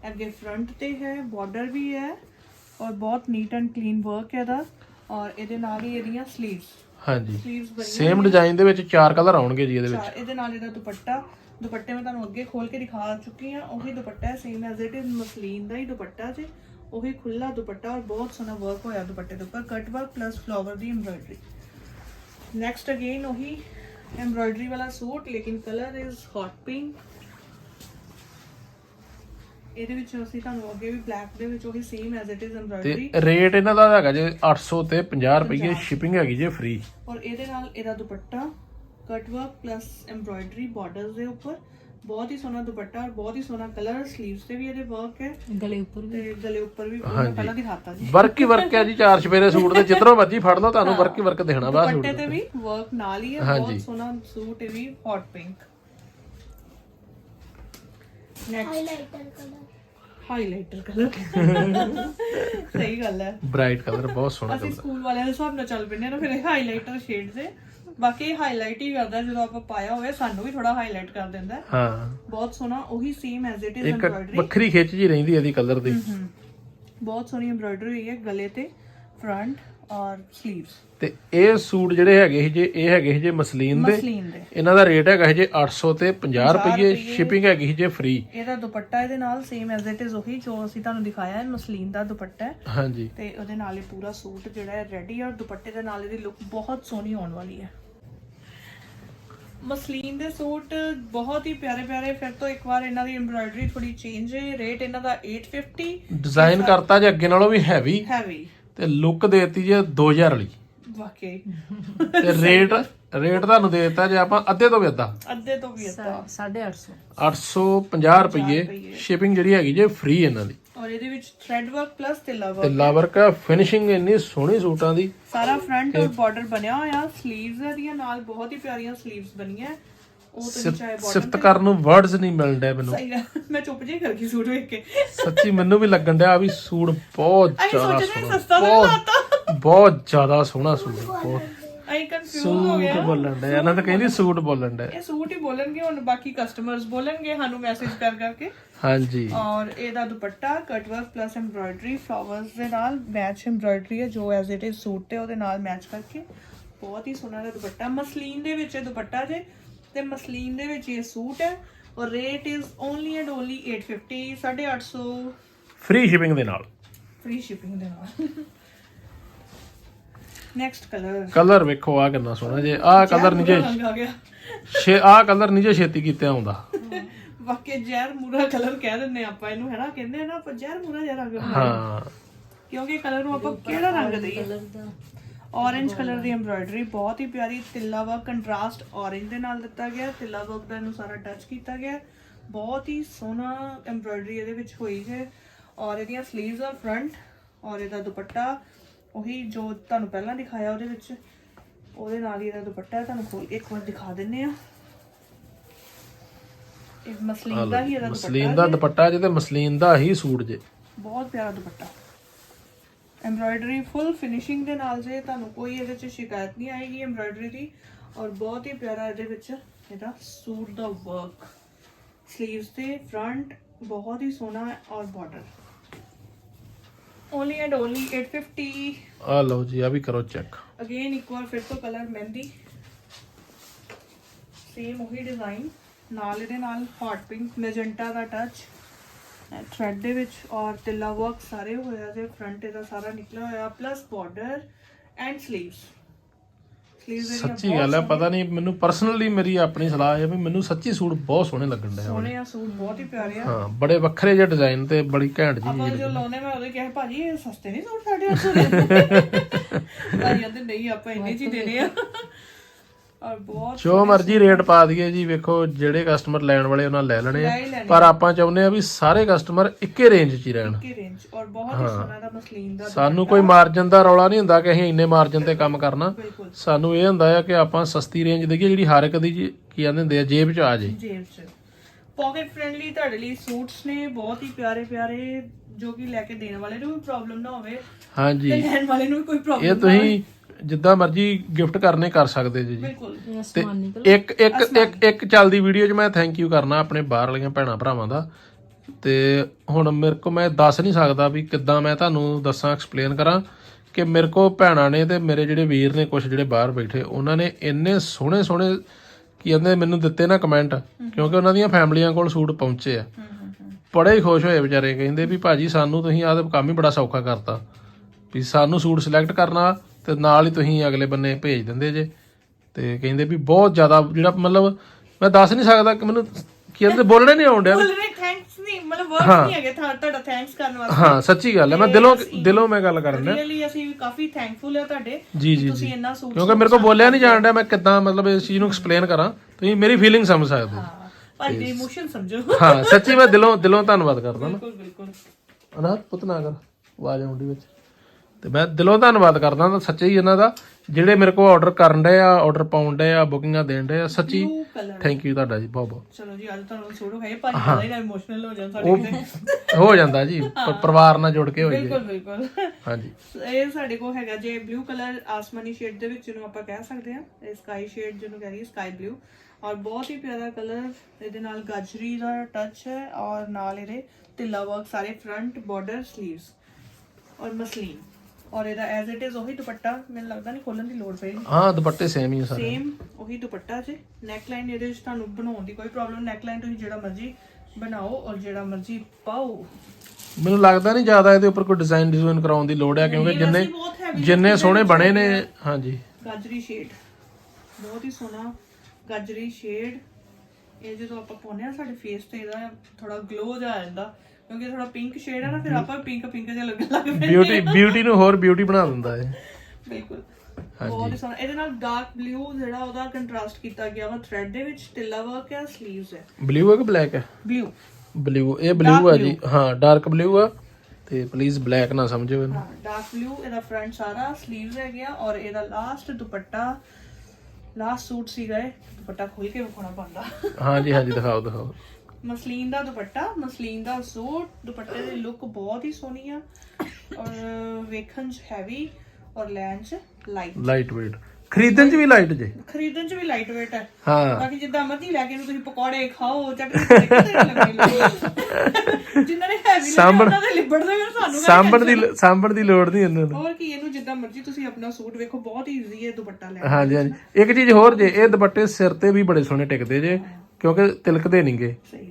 ਅੱਗੇ ਫਰੰਟ ਤੇ ਹੈ ਬਾਰਡਰ ਵੀ ਹੈ ਔਰ ਬਹੁਤ ਨੀਟ ਐਂਡ ਕਲੀਨ ਵਰਕ ਹੈ ਦਾ ਔਰ ਇਹਦੇ ਨਾਲ ਹੀ ਇਹਦੀਆਂ ਸਲੀਵਸ ਹਾਂਜੀ। ਸਲੀਵਸ ਸੇਮ ਡਿਜ਼ਾਈਨ ਦੇ ਵਿੱਚ ਚਾਰ ਕਲਰ ਆਉਣਗੇ ਜੀ ਇਹਦੇ ਵਿੱਚ। ਇਹਦੇ ਨਾਲ ਇਹਦਾ ਦੁਪੱਟਾ ਦੁਪੱਟੇ ਮੈਂ ਤੁਹਾਨੂੰ ਅੱਗੇ ਖੋਲ ਕੇ ਦਿਖਾ ਚੁੱਕੀ ਹਾਂ। ਉਹੀ ਦੁਪੱਟਾ ਹੈ same as it is muslin ਦਾ ਹੀ ਦੁਪੱਟਾ ਜੀ। ਉਹੀ ਖੁੱਲਾ ਦੁਪੱਟਾ ਔਰ ਬਹੁਤ ਸੋਹਣਾ ਵਰਕ ਹੋਇਆ ਦੁਪੱਟੇ ਦੇ ਉੱਪਰ। ਕਟ ਵਰਕ ਪਲੱਸ ਫਲਾਵਰ ਦੀ ਐਮਬ੍ਰੋਇਡਰੀ ਨੈਕਸਟ ਅਗੇਨ ਉਹੀ ਐਮਬ੍ਰੋਇਡਰੀ ਵਾਲਾ ਸੂਟ ਲੇਕਿਨ ਕਲਰ ਇਜ਼ ਹੌਟ ਪਿੰਕ ਇਹਦੇ ਵਿੱਚ ਅਸੀਂ ਤੁਹਾਨੂੰ ਅੱਗੇ ਵੀ ਬਲੈਕ ਦੇ ਵਿੱਚ ਉਹੀ same as it is embroidery ਤੇ ਰੇਟ ਇਹਨਾਂ ਦਾ ਹੈਗਾ ਜੇ 800 ਤੇ 50 ਰੁਪਏ ਸ਼ਿਪਿੰਗ ਹੈਗੀ ਜੇ ਫ੍ਰੀ ਔਰ ਇਹਦੇ ਨਾਲ ਇਹਦਾ ਦੁਪੱਟਾ cut work plus embroidery borders ਦੇ ਉੱਪਰ। ਬਹੁਤ ਹੀ ਸੋਹਣਾ ਦੁਪੱਟਾ ਔਰ ਬਹੁਤ ਹੀ ਸੋਹਣਾ ਕਲਰ। ਸਲੀਵਸ ਤੇ ਵੀ ਇਹਦੇ ਵਰਕ ਹੈ। ਗਲੇ ਉੱਪਰ ਵੀ। ਤੇ ਗਲੇ ਉੱਪਰ ਵੀ ਪਹਿਲਾਂ ਦਿਖਾਤਾ ਜੀ। ਵਰਕ ਹੀ ਵਰਕ ਹੈ ਜੀ ਚਾਰ ਛਪੇਰੇ ਸੂਟ ਦੇ ਜਿੱਧਰੋਂ ਮਰਜ਼ੀ ਫੜ ਲਓ ਤੁਹਾਨੂੰ ਵਰਕ ਹੀ ਵਰਕ ਦਿਖਣਾ ਵਾ ਸੂਟ ਦੁਪੱਟੇ ਤੇ। ਵੀ ਵਰਕ ਨਾਲ ਹੀ ਹੈ। ਬਹੁਤ ਸੋਹਣਾ ਸੂਟ ਇਹ ਵੀ hot pink next highlighter colour ਸਹੀ ਗੱਲ ਹੈ। ਬ੍ਰਾਈਟ ਕਲਰ ਬਹੁਤ ਸੋਹਣਾ ਅਸੀਂ ਕਲਰ ਸਕੂਲ ਵਾਲਿਆਂ ਦੇ ਹਿਸਾਬ ਨਾਲ ਚੱਲ ਪੈਂਦੇ ਆ ਨਾ ਫਿਰ ਹਾਈਲਾਈਟਰ ਸ਼ੇਡ ਦੇ ਬਾਕੀ ਹਾਈਲਾਈਟ ਹੀ ਕਰਦਾ ਜਦੋਂ ਆਪਾਂ ਪਾਇਆ ਹੋਵੇ ਸਾਨੂੰ ਵੀ ਥੋੜਾ ਹਾਈਲਾਈਟ ਕਰ ਦਿੰਦਾ ਹੈ। ਹਾਂ। ਬਹੁਤ ਸੋਹਣਾ ਉਹੀ ਸੇਮ ਐਜ਼ ਇਟ ਇਜ਼ ਇੱਕ ਐਮਬ੍ਰੋਇਡਰੀ ਵੱਖਰੀ ਖਿੱਚ ਜੀ ਰਹਿੰਦੀ ਇਹਦੀ ਕਲਰ ਦੀ। ਬਹੁਤ ਸੋਹਣੀ ਐਮਬ੍ਰੋਇਡਰੀ ਹੋਈ ਹੈ ਗਲੇ ਤੇ ਫਰੰਟ ਔਰ 슬ੀਵਸ ਤੇ ਇਹ ਸੂਟ ਜਿਹੜੇ ਹੈਗੇ ਸੀ ਜੇ ਇਹ ਹੈਗੇ ਸੀ ਜੇ ਮਸਲੀਨ ਦੇ। ਮਸਲੀਨ ਦੇ। ਇਹਨਾਂ ਦਾ ਰੇਟ ਹੈਗਾ ਸੀ ਜੇ 800 ਤੇ 50 ਰੁਪਏ ਸ਼ਿਪਿੰਗ ਹੈਗੀ ਸੀ ਜੇ ਫ੍ਰੀ ਇਹਦਾ ਦੁਪੱਟਾ ਇਹਦੇ ਨਾਲ ਸੇਮ ਐਜ਼ ਇਟ ਇਜ਼ ਉਹੀ ਜੋ ਅਸੀਂ ਤੁਹਾਨੂੰ ਦਿਖਾਇਆ ਹੈ ਮਸਲੀਨ ਦਾ ਦੁਪੱਟਾ ਹੈ। ਹਾਂਜੀ। ਤੇ ਉਹਦੇ ਨਾਲ ਇਹ ਪੂਰਾ ਸੂਟ ਜਿਹੜਾ ਹੈ ਰੈਡੀ ਔਰ ਦੁਪੱਟੇ ਦੇ ਨਾਲ ਇਹਦੀ ਲੁੱਕ ਬਹੁਤ ਸੋਹਣੀ ਆਉਣ ਵਾਲੀ ਹੈ। ਮਸਲੀਨ ਦੇ ਸੂਟ ਬਹੁਤ ਹੀ ਪਿਆਰੇ ਪਿਆਰੇ ਫਿਰ ਤੋਂ ਇੱਕ ਵਾਰ ਇਹਨਾਂ ਦੀ ਐਮਬ੍ਰਾਇਡਰੀ ਥੋੜੀ ਚੇਂਜ ਹੈ। ਰੇਟ ਇਹਨਾਂ ਦਾ 850 ਡਿਜ਼ਾਈਨ ਕਰਤਾ ਜੇ ਅੱਗੇ ਨਾਲੋਂ ਵੀ ਹੈਵੀ ਹੈਵੀ ਤੇ ਲੁੱਕ ਦੇਤੀ ਜੇ 2000 ਵਾਲੀ। ਵਾਕਈ ਤੇ ਰੇਟ ਰੇਟ ਤੁਹਾਨੂੰ ਦੇ ਦਿੱਤਾ ਜੇ ਆਪਾਂ ਅੱਧੇ ਤੋਂ ਵੀ ਅੱਧਾ। ਅੱਧੇ ਤੋਂ ਵੀ ਅੱਧਾ। 850 850 ਰੁਪਏ ਸ਼ਿਪਿੰਗ ਜਿਹੜੀ ਹੈਗੀ ਜੇ ਫ੍ਰੀ ਇਹਨਾਂ ਦੀ। ਔਰ ਇਹਦੇ ਵਿੱਚ ਥ੍ਰੈਡ ਵਰਕ ਪਲੱਸ ਤਿੱਲਾ ਤੇ ਵਰਕ ਲਾਵਰਕ ਫਿਨਿਸ਼ਿੰਗ ਇੰਨੀ ਸੋਹਣੀ ਸੂਟਾਂ ਦੀ। ਸਾਰਾ ਫਰੰਟ ਔਰ ਬਾਰਡਰ ਬਣਿਆ ਹੋਇਆ। 슬ੀਵਸ ਦੀਆਂ ਨਾਲ ਬਹੁਤ ਹੀ ਪਿਆਰੀਆਂ 슬ੀਵਸ ਬਣੀਆਂ। ਉਹ ਤੁਸੀਂ ਚਾਹੇ ਸਿਫਤ ਕਰਨ ਨੂੰ। ਵਰਡਸ ਨਹੀਂ ਮਿਲਦੇ ਮੈਨੂੰ। ਸਹੀ ਗੱਲ ਮੈਂ ਚੁੱਪ ਜੇ ਕਰ ਗਈ ਸੂਟ ਵੇਖ ਕੇ। ਸੱਚੀ ਮੈਨੂੰ ਵੀ ਲੱਗਣ ਡਿਆ ਵੀ ਸੂਟ ਬਹੁਤ ਅਸੀਂ ਜ਼ਿਆਦਾ ਸੋਚਦੇ ਸੋਹਣਾ ਸਸਤਾ ਤਾਂ ਬਹੁਤ ਲਾਤਾ ਬਹੁਤ ਜ਼ਿਆਦਾ ਸੋਹਣਾ ਸੂਟ ਬਹੁਤ ਅਸੀਂ ਕਨਫਿਊਜ਼ ਹੋ ਸੂਟ ਗਏ ਬੋਲਣ ਡਿਆ ਇਹਨਾਂ ਤਾਂ ਕਹਿੰਦੀ ਸੂਟ ਬੋਲਣ ਡਿਆ ਇਹ ਸੂਟ ਹੀ ਬੋਲਣਗੇ ਹੁਣ ਬਾਕੀ ਕਸਟਮਰਸ ਬੋਲਣਗੇ ਸਾਨੂੰ ਮੈਸੇਜ ਕਰ ਕਰਕੇ। ਹਾਂਜੀ। ਔਰ ਇਹਦਾ ਦੁਪੱਟਾ cut work plus embroidery flowers ਦੇ ਨਾਲ ਮੈਚ ਐਮਬ੍ਰਾਇਡਰੀ ਹੈ ਜੋ ਐਜ਼ ਇਟ ਇਜ਼ ਸੂਟ ਤੇ ਉਹਦੇ ਨਾਲ ਮੈਚ ਕਰਕੇ। ਬਹੁਤ ਹੀ ਸੋਹਣਾ ਦਾ ਦੁਪੱਟਾ। ਮਸਲੀਨ ਦੇ ਵਿੱਚ ਇਹ ਦੁਪੱਟਾ ਜੇ ਤੇ ਮਸਲੀਨ ਦੇ ਵਿੱਚ ਇਹ ਸੂਟ ਹੈ ਔਰ rate is only and only 850 850 free shipping ਦੇ ਨਾਲ। ਫ੍ਰੀ ਸ਼ਿਪਿੰਗ ਦੇ ਨਾਲ। ਨੈਕਸਟ ਕਲਰ ਕਲਰ ਵੇਖੋ ਆ ਕਿੰਨਾ ਸੋਹਣਾ ਜੇ। ਆਹ ਕਲਰ ਨਹੀਂ ਜੇ ਰੰਗ ਆ ਗਿਆ। ਛੇ ਆਹ ਕਲਰ ਨਹੀਂ ਜੇ ਛੇਤੀ ਕੀਤੇ ਆਉਂਦਾ। ਵਾਕਿਆ ਜ਼ਹਿਰ ਮੂਰਾ ਕਲਰ ਕਹਿ ਦਿੰਨੇ ਆਪਾਂ ਇਹਨੂੰ ਹੈਨਾ ਕਹਿੰਦੇ ਆ ਨਾ ਆਪਾਂ ਜ਼ਹਿਰ ਮੂਰਾ ਜਿਹਾ ਰੰਗ। ਹਾਂ। ਕਿਉਂਕਿ ਕਲਰ ਨੂੰ ਆਪਾਂ ਕਿਹੜਾ ਰੰਗ ਦਈਏ? ਕਲਰ ਦਾ। ਔਰੇਂਜ ਕਲਰ ਦੀ ਐਮਬ੍ਰਾਇਡਰੀ ਬਹੁਤ ਹੀ ਪਿਆਰੀ ਤਿੱਲਾ ਵਰਕ ਕੰਟਰਾਸਟ ਔਰੇਂਜ ਦੇ ਨਾਲ ਦਿੱਤਾ ਗਿਆ। ਤਿੱਲਾ ਵਰਕ ਦਾ ਇਹਨੂੰ ਸਾਰਾ ਟੱਚ ਕੀਤਾ ਗਿਆ। ਬਹੁਤ ਹੀ ਸੋਹਣਾ ਐਮਬ੍ਰਾਇਡਰੀ ਇਹਦੇ ਵਿੱਚ ਹੋਈ ਹੈ। ਔਰ ਇਹਦੀਆਂ 슬ੀਵਸ ਆ ਫਰੰਟ ਔਰ ਇਹਦਾ ਦੁਪੱਟਾ ਉਹੀ ਜੋ ਤੁਹਾਨੂੰ ਪਹਿਲਾਂ ਦਿਖਾਇਆ ਉਹਦੇ ਵਿੱਚ ਉਹਦੇ ਨਾਲ ਹੀ ਇਹਦਾ ਦੁਪੱਟਾ ਤੁਹਾਨੂੰ ਖੋਲ ਕੇ ਇੱਕ ਵਾਰ ਦਿਖਾ ਦਿੰਨੇ ਆ। ਇਹ ਮਸਲੀਨ ਦਾ ਹੀ ਇਹਦਾ ਮਸਲੀਨ ਦੁਪੱਟਾ ਦਾ ਦੁਪੱਟਾ ਜੇ ਤੇ ਮਸਲੀਨ ਦਾ ਹੀ ਸੂਟ ਜੇ। ਬਹੁਤ ਪਿਆਰਾ ਦੁਪੱਟਾ। ਐਮਬ੍ਰਾਇਡਰੀ ਫੁੱਲ ਫਿਨਿਸ਼ਿੰਗ ਦੇ ਨਾਲ ਜੇ ਤੁਹਾਨੂੰ ਕੋਈ ਇਹਦੇ ਚ ਸ਼ਿਕਾਇਤ ਨਹੀਂ ਆਏਗੀ ਐਮਬ੍ਰਾਇਡਰੀ ਦੀ ਔਰ ਬਹੁਤ ਹੀ ਪਿਆਰਾ ਇਹਦੇ ਵਿੱਚ ਇਹਦਾ ਸੂਟ ਦਾ ਵਰਕ 슬ੀਵਸ ਤੇ ਫਰੰਟ ਬਹੁਤ ਹੀ ਸੋਹਣਾ ਹੈ ਔਰ ਬਾਰਡਰ ਓਨਲੀ ਐਂਡ ਓਨਲੀ 850 ਆ ਲਓ ਜੀ ਆ ਵੀ ਕਰੋ ਚੈੱਕ ਅਗੇਨ ਇੱਕ ਵਾਰ ਫਿਰ ਤੋਂ ਕਲਰ ਮਹਿੰਦੀ। ਸੇਮ ਉਹੀ ਡਿਜ਼ਾਈਨ ਨਾਲ ਇਹਦੇ ਨਾਲ ਹੌਟ ਪਿੰਕ ਮੈਜੈਂਟਾ ਦਾ ਟੱਚ ਥ੍ਰੈਡ ਦੇ ਵਿੱਚ ਔਰ ਤਿੱਲਾ ਵਰਕ ਸਾਰੇ ਹੋਇਆ ਤੇ ਫਰੰਟ ਇਹਦਾ ਸਾਰਾ ਨਿਕਲਿਆ ਹੋਇਆ ਪਲੱਸ ਬਾਰਡਰ ਐਂਡ 슬ੀਵਸ 슬ੀਵਸ ਸੱਚੀ ਗੱਲ ਹੈ ਪਤਾ ਨਹੀਂ ਮੈਨੂੰ ਪਰਸਨਲੀ ਮੇਰੀ ਆਪਣੀ ਸਲਾਹ ਹੈ ਵੀ ਮੈਨੂੰ ਸੱਚੀ ਸੂਟ ਬਹੁਤ ਸੋਹਣੇ ਲੱਗਣ ਡਿਆ ਸੋਹਣੇ ਆ ਸੂਟ ਬਹੁਤ ਹੀ ਪਿਆਰੇ ਆ। ਹਾਂ ਬੜੇ ਵੱਖਰੇ ਜਿਹੇ ਡਿਜ਼ਾਈਨ ਤੇ ਬੜੀ ਘੈਂਟ ਜੀ ਆਪਾਂ ਜੋ ਲਾਉਨੇ ਮੈਂ ਉਹਦੇ ਕਿਹਾ ਭਾਜੀ ਇਹ ਸਸਤੇ ਨਹੀਂ ਸੂਟ ਸਾਡੇ ਦੇ? ਭਾਜੀ ਕਹਿੰਦੇ ਨਹੀਂ ਆਪਾਂ ਇੰਨੇ ਚ ਹੀ ਦੇਣੇ ਆ। ਔਰ ਬਹੁਤ ਜੋ ਮਰਜ਼ੀ ਰੇਟ ਪਾ ਦਈਏ ਜੀ ਵੇਖੋ ਜਿਹੜੇ ਕਸਟਮਰ ਲੈਣ ਵਾਲੇ ਉਹਨਾਂ ਲੈ ਲੈਣੇ ਲੈ ਆ ਹੀ ਲੈਣੇ ਪਰ ਆਪਾਂ ਚਾਹੁੰਦੇ ਆ ਵੀ ਸਾਰੇ ਕਸਟਮਰ ਇੱਕੇ ਰੇਂਜ 'ਚ ਹੀ ਰਹਿਣ। ਕੀ ਰੇਂਜ ਔਰ ਬਹੁਤ ਹੀ। ਸੋਹਣਾ ਦਾ ਮਸਲੀਨ ਦਾ ਸਾਨੂੰ ਕੋਈ ਮਾਰਜਨ ਦਾ ਰੌਲਾ ਨਹੀਂ ਹੁੰਦਾ ਕਿ ਅਸੀਂ ਇੰਨੇ ਮਾਰਜਨ ਤੇ ਕੰਮ ਕਰਨਾ। ਬਿਲਕੁਲ। ਸਾਨੂੰ ਇਹ ਹੁੰਦਾ ਆ ਕਿ ਆਪਾਂ ਸਸਤੀ ਰੇਂਜ ਦੇਈਏ ਜਿਹੜੀ ਹਰ ਇੱਕ ਦੀ ਜੀ- ਕੀ ਕਹਿੰਦੇ ਹੁੰਦੇ ਆ ਜੇਬ 'ਚ ਆ ਜੇ। ਜੇਬ ਚ। ਪਾਕਟ ਫ੍ਰੈਂਡਲੀ ਤੁਹਾਡੇ ਲਈ ਸੂਟਸ ਨੇ ਬਹੁਤ ਹੀ ਪਿਆਰੇ ਪਿਆਰੇ ਜੋ ਕਿ ਲੈ ਕੇ ਦੇਣ ਵਾਲੇ ਨੂੰ ਵੀ ਪ੍ਰੋਬਲਮ ਨਾ ਹੋਵੇ। ਹਾਂਜੀ। ਲੈਣ ਵਾਲੇ ਨੂੰ ਵੀ ਕੋਈ ਇਹ ਪ੍ਰੋਬਲਮ ਤੁਸੀਂ ਜਿੱਦਾਂ ਮਰਜ਼ੀ ਗਿਫਟ ਕਰਨੇ ਕਰ ਸਕਦੇ ਜੀ ਜੀ। ਬਿਲਕੁਲ। ਤੇ ਇੱਕ ਇੱਕ ਇੱਕ ਇੱਕ ਚੱਲਦੀ ਵੀਡੀਓ 'ਚ ਮੈਂ ਥੈਂਕ ਯੂ ਕਰਨਾ ਆਪਣੇ ਬਾਹਰ ਵਾਲੀਆਂ ਭੈਣਾਂ ਭਰਾਵਾਂ ਦਾ। ਤੇ ਹੁਣ ਮੇਰੇ ਕੋ ਮੈਂ ਦੱਸ ਨਹੀਂ ਸਕਦਾ ਵੀ ਕਿੱਦਾਂ ਮੈਂ ਤੁਹਾਨੂੰ ਦੱਸਾਂ ਐਕਸਪਲੇਨ ਕਰਾਂ ਕਿ ਮੇਰੇ ਕੋ ਭੈਣਾਂ ਨੇ ਤੇ ਮੇਰੇ ਜਿਹੜੇ ਵੀਰ ਨੇ ਕੁਝ ਜਿਹੜੇ ਬਾਹਰ ਬੈਠੇ ਉਹਨਾਂ ਨੇ ਇੰਨੇ ਸੋਹਣੇ ਸੋਹਣੇ ਕੀ ਕਹਿੰਦੇ ਮੈਨੂੰ ਦਿੱਤੇ ਨਾ ਕਮੈਂਟ ਕਿਉਂਕਿ ਉਹਨਾਂ ਦੀਆਂ ਫੈਮਲੀਆਂ ਕੋਲ ਸੂਟ ਪਹੁੰਚੇ ਆ। ਬੜੇ ਹੀ ਖੁਸ਼ ਹੋਏ ਵਿਚਾਰੇ ਕਹਿੰਦੇ ਵੀ ਭਾਜੀ ਸਾਨੂੰ ਤੁਸੀਂ ਆਹ ਕੰਮ ਹੀ ਬੜਾ ਸੌਖਾ ਕਰਤਾ ਵੀ ਸਾਨੂੰ ਸੂਟ ਸਿਲੈਕਟ ਕਰਨਾ ਤੇ ਨਾਲ ਹੀ ਤੁਸੀਂ ਅਗਲੇ ਬੰਨੇ ਭੇਜ ਦਿੰਦੇ ਜੇ। ਤੇ ਕਹਿੰਦੇ ਵੀ ਬਹੁਤ ਜ਼ਿਆਦਾ ਜਿਹੜਾ ਮਤਲਬ ਮੈਂ ਦੱਸ ਨਹੀਂ ਸਕਦਾ ਕਿ ਮੈਨੂੰ ਕੀ ਕਹਿੰਦੇ ਬੋਲਣੇ ਨਹੀਂ ਆਉਂਦਿਆ ਬੋਲ ਰਹੇ ਥੈਂਕਸ ਨਹੀਂ ਮਤਲਬ ਵਰਡ ਨਹੀਂ ਹੈਗੇ ਤੁਹਾ- ਤੁਹਾਡਾ ਥੈਂਕਸ ਕਰਨ ਵਾਸਤੇ। ਹਾਂ ਸੱਚੀ ਗੱਲ ਹੈ। ਮੈਂ ਦਿਲੋਂ ਦਿਲੋਂ ਮੈਂ ਗੱਲ ਕਰਨ ਡਿਆ ਰੀਅਲੀ ਅਸੀਂ ਵੀ ਕਾਫੀ ਥੈਂਕਫੁਲ ਆ ਤੁਹਾਡੇ ਜੀ ਜੀ ਤੁਸੀਂ ਇੰਨਾ ਸੂਟ ਕਿਉਂਕਿ ਮੇਰੇ ਕੋਲ ਬੋਲਿਆ ਨਹੀਂ ਜਾਣ ਡਿਆ ਮੈਂ ਕਿੱਦਾਂ ਮਤਲਬ ਇਸ ਚੀਜ਼ ਨੂੰ ਐਕਸਪਲੇਨ ਕਰਾਂ। ਤੁਸੀਂ ਮੇਰੀ ਫੀਲਿੰਗ ਸਮਝ ਸਕਦੇ ਹੋ। ਦੇ ਇਮੋਸ਼ਨ ਸਮਝੋ। ਹਾਂ ਸੱਚੀ ਮੈਂ ਦਿਲੋਂ ਦਿਲੋਂ ਧੰਨਵਾਦ ਕਰਦਾ। ਨਾ ਬਿਲਕੁਲ ਬਿਲਕੁਲ। ਅਨਾਥ ਪੁੱਤ ਨਾ ਕਰ। ਆਵਾਜ਼ ਆਉਂਦੀ ਵਿੱਚ। ਤੇ ਮੈਂ ਦਿਲੋਂ ਧੰਨਵਾਦ ਕਰਦਾ ਤਾਂ ਸੱਚੇ ਹੀ ਇਹਨਾਂ ਦਾ ਜਿਹੜੇ ਮੇਰੇ ਕੋਲ ਆਰਡਰ ਕਰਨ ਡਏ ਆ ਆਰਡਰ ਪਾਉਣ ਡਏ ਆ ਬੁਕਿੰਗਾਂ ਦੇਣ ਡਏ ਆ ਸੱਚੀ ਥੈਂਕ ਯੂ ਤੁਹਾਡਾ ਜੀ ਬਹੁਤ ਬਹੁਤ। ਚਲੋ ਜੀ ਅੱਜ ਤੁਹਾਨੂੰ ਸੂਟ ਹੋਏ ਭਾਜੀ ਬੜਾ ਹੀ ਇਮੋਸ਼ਨਲ ਹੋ ਜਾਣ ਸਾਡੇ ਕਿਤੇ ਹੋ ਜਾਂਦਾ ਜੀ ਪ- ਪਰਿਵਾਰ ਨਾਲ ਜੁੜ ਕੇ ਹੋਈ ਜੇ। ਬਿਲਕੁਲ ਬਿਲਕੁਲ। ਹਾਂਜੀ। ਇਹ ਸਾਡੇ ਕੋਲ ਹੈਗਾ ਜੇ ਬਲੂ ਕਲਰ ਆਸਮਾਨੀ ਸ਼ੇਡ ਦੇ ਵਿੱਚ ਜਿਹਨੂੰ ਆਪਾਂ ਕਹਿ ਸਕਦੇ ਹਾਂ। ਇਹ ਸਕਾਈ ਸ਼ੇਡ ਜਿਹਨੂੰ ਕਹਿ ਰਹੀ ਸਕਾਈ ਬਲੂ ਔਰ ਬਹੁਤ ਹੀ ਪਿਆਰਾ ਕਲਰ ਇਹਦੇ ਨਾਲ ਗਾਜਰੀ ਦਾ ਟੱਚ ਹੈ ਔਰ ਨਾਲ ਇਹਦੇ ਤਿੱਲਾ ਵਰਕ ਸਾਰੇ ਫਰੰਟ ਬਾਰਡਰ 슬ੀਵਸ ਔਰ ਮਸਲੀਨ। ਔਰ ਇਹਦਾ ਐਜ਼ ਇਟ ਇਜ਼ ਉਹੀ ਦੁਪੱਟਾ ਮੈਨੂੰ ਲੱਗਦਾ ਨਹੀਂ ਖੋਲਣ ਦੀ ਲੋੜ ਪਏਗੀ। ਹਾਂ ਦੁਪੱਟੇ ਸੇਮ ਹੀ ਆ ਸਾਰੇ। ਸੇਮ ਉਹੀ ਦੁਪੱਟਾ ਜੇ। ਨੈਕ ਲਾਈਨ ਇਹਦੇ ਵਿੱਚ ਤੁਹਾਨੂੰ ਬਣਾਉਣ ਦੀ ਕੋਈ ਪ੍ਰੋਬਲਮ ਨੈਕ ਲਾਈਨ ਤੁਸੀਂ ਜਿਹੜਾ ਮਰਜ਼ੀ ਬਣਾਓ ਔਰ ਜਿਹੜਾ ਮਰਜ਼ੀ ਪਾਓ। ਮੈਨੂੰ ਲੱਗਦਾ ਨਹੀਂ ਜ਼ਿਆਦਾ ਇਹਦੇ ਉੱਪਰ ਕੋਈ ਡਿਜ਼ਾਈਨ ਡਿਜ਼ਾਈਨ ਕਰਾਉਣ ਦੀ ਲੋੜ ਹੈ ਕਿਉਂਕਿ ਜਿੰਨੇ ਜਿੰਨੇ ਸੋਹਣੇ ਬਣੇ ਨੇ ਹਾਂਜੀ। ਗਾਜਰੀ ਸ਼ੇਡ ਬਹੁਤ ਹੀ ਸੋਹਣਾ ਗਾਜਰੀ ਸ਼ੇਡ ਇਹ ਜਦੋਂ ਆਪਾਂ ਪਾਉਂਦੇ ਆ ਸਾਡੇ ਫੇਸ ਤੇ ਇਹਦਾ ਥੋੜਾ ਗਲੋ ਜਿਹਾ ਆ ਜਾਂਦਾ। ਕਿਉਂਕਿ ਥੋੜਾ ਪਿੰਕ ਸ਼ੇਡ ਹੈ ਨਾ ਫਿਰ ਆਪਾਂ ਪਿੰਕ ਪਿੰਕ ਜਿਹਾ ਲੱਗਣ ਲੱਗ ਪੈਂਦੇ ਬਿਊਟੀ ਬਿਊਟੀ ਨੂੰ ਹੋਰ ਬਿਊਟੀ ਬਣਾ ਦਿੰਦਾ ਹੈ ਬਿਲਕੁਲ। ਬਹੁਤ ਹੀ ਸੋਹਣਾ। ਇਹਦੇ ਨਾਲ ਡਾਰਕ ਬਲੂ ਜਿਹੜਾ ਉਹਦਾ ਕੰਟਰਾਸਟ ਕੀਤਾ ਗਿਆ ਵਾ ਥ੍ਰੈਡ ਦੇ ਵਿੱਚ ਟਿੱਲਾ ਵਰਕ ਹੈ 슬ੀਵਸ ਹੈ ਬਲੂ ਹੈ ਕਿ ਬਲੈਕ ਹੈ ਬਲੂ ਬਲੂ ਇਹ ਬਲੂ ਆ ਜੀ। ਹਾਂ ਡਾਰਕ ਬਲੂ ਆ। ਤੇ ਪਲੀਜ਼ ਬਲੈਕ ਨਾ ਸਮਝਿਓ ਇਹਨੂੰ। ਹਾਂ ਡਾਰਕ ਬਲੂ ਇਹਦਾ ਫਰੰਟ ਸਾਰਾ 슬ੀਵਸ ਹੈ ਗਿਆ ਔਰ ਇਹਦਾ ਲਾਸਟ ਦੁਪੱਟਾ ਲਾਸਟ ਸੂਟ ਸੀਗਾ ਇਹ। ਦੁਪੱਟਾ ਖੋਲ ਕੇ ਵਿਖਾਉਣਾ ਪੈਂਦਾ। ਹਾਂਜੀ ਹਾਂਜੀ ਦਿਖਾਓ ਦਿਖਾਓ। ਮਸਲੀਨ ਦਾ ਦੁਪੱਟਾ ਮਸਲੀਨ ਦਾ ਸੂਟ ਦੁਪੱਟੇ ਦੀ ਲੁੱਕ ਬਹੁਤ ਹੀ ਸੋਹਣੀ ਆ ਔਰ ਵੇਖਣ ਚ ਹੈਵੀ ਔਰ ਲੈਣ ਚ ਲਾਈਟ ਲਾਈਟ weight ਖਰੀਦਣ ਚ ਵੀ ਲਾਈਟ ਜੇ। ਖਰੀਦਣ ਚ ਵੀ ਲਾਈਟ weight ਹੈ। ਹਾਂ ਬਾਕੀ ਜਿੱਦਾਂ ਮਰਜ਼ੀ ਲੈ ਕੇ ਇਹਨੂੰ ਤੁਸੀਂ ਪਕੌੜੇ ਖਾਓ ਚਟਨੀ ਕਿਤੇ ਲੱਗਣੀ ਜਿੰਨਾਂ ਨੇ? ਹੈਵੀ ਉਹਨਾਂ ਦੇ ਲਿਬੜਦੇ ਫਿਰ ਸਾਨੂੰ ਸਾਂਭਣ ਦੀ ਸਾਂਭਣ ਦੀ ਲੋੜ ਨਹੀਂ ਇਹਨਾਂ। ਨੂੰ ਹੋਰ ਕੀ ਇਹਨੂੰ ਜਿੱਦਾਂ ਮਰਜ਼ੀ ਤੁਸੀਂ ਆਪਣਾ ਸੂਟ ਵੇਖੋ ਬਹੁਤ ਈਜ਼ੀ ਹੈ ਦੁਪੱਟਾ ਲੈਣਾ ਹਾਂਜੀ ਹਾਂਜੀ। ਇੱਕ ਚੀਜ਼ ਹੋਰ ਜੇ ਇਹ ਦੁਪੱਟੇ ਸਿਰ ਤੇ ਵੀ ਬੜੇ ਸੋਹਣੇ ਟਿਕਦੇ ਜੇ ਕਿਉਂਕਿ ਤਿਲਕਦੇ ਨਹੀਂਗੇ ਸਹੀ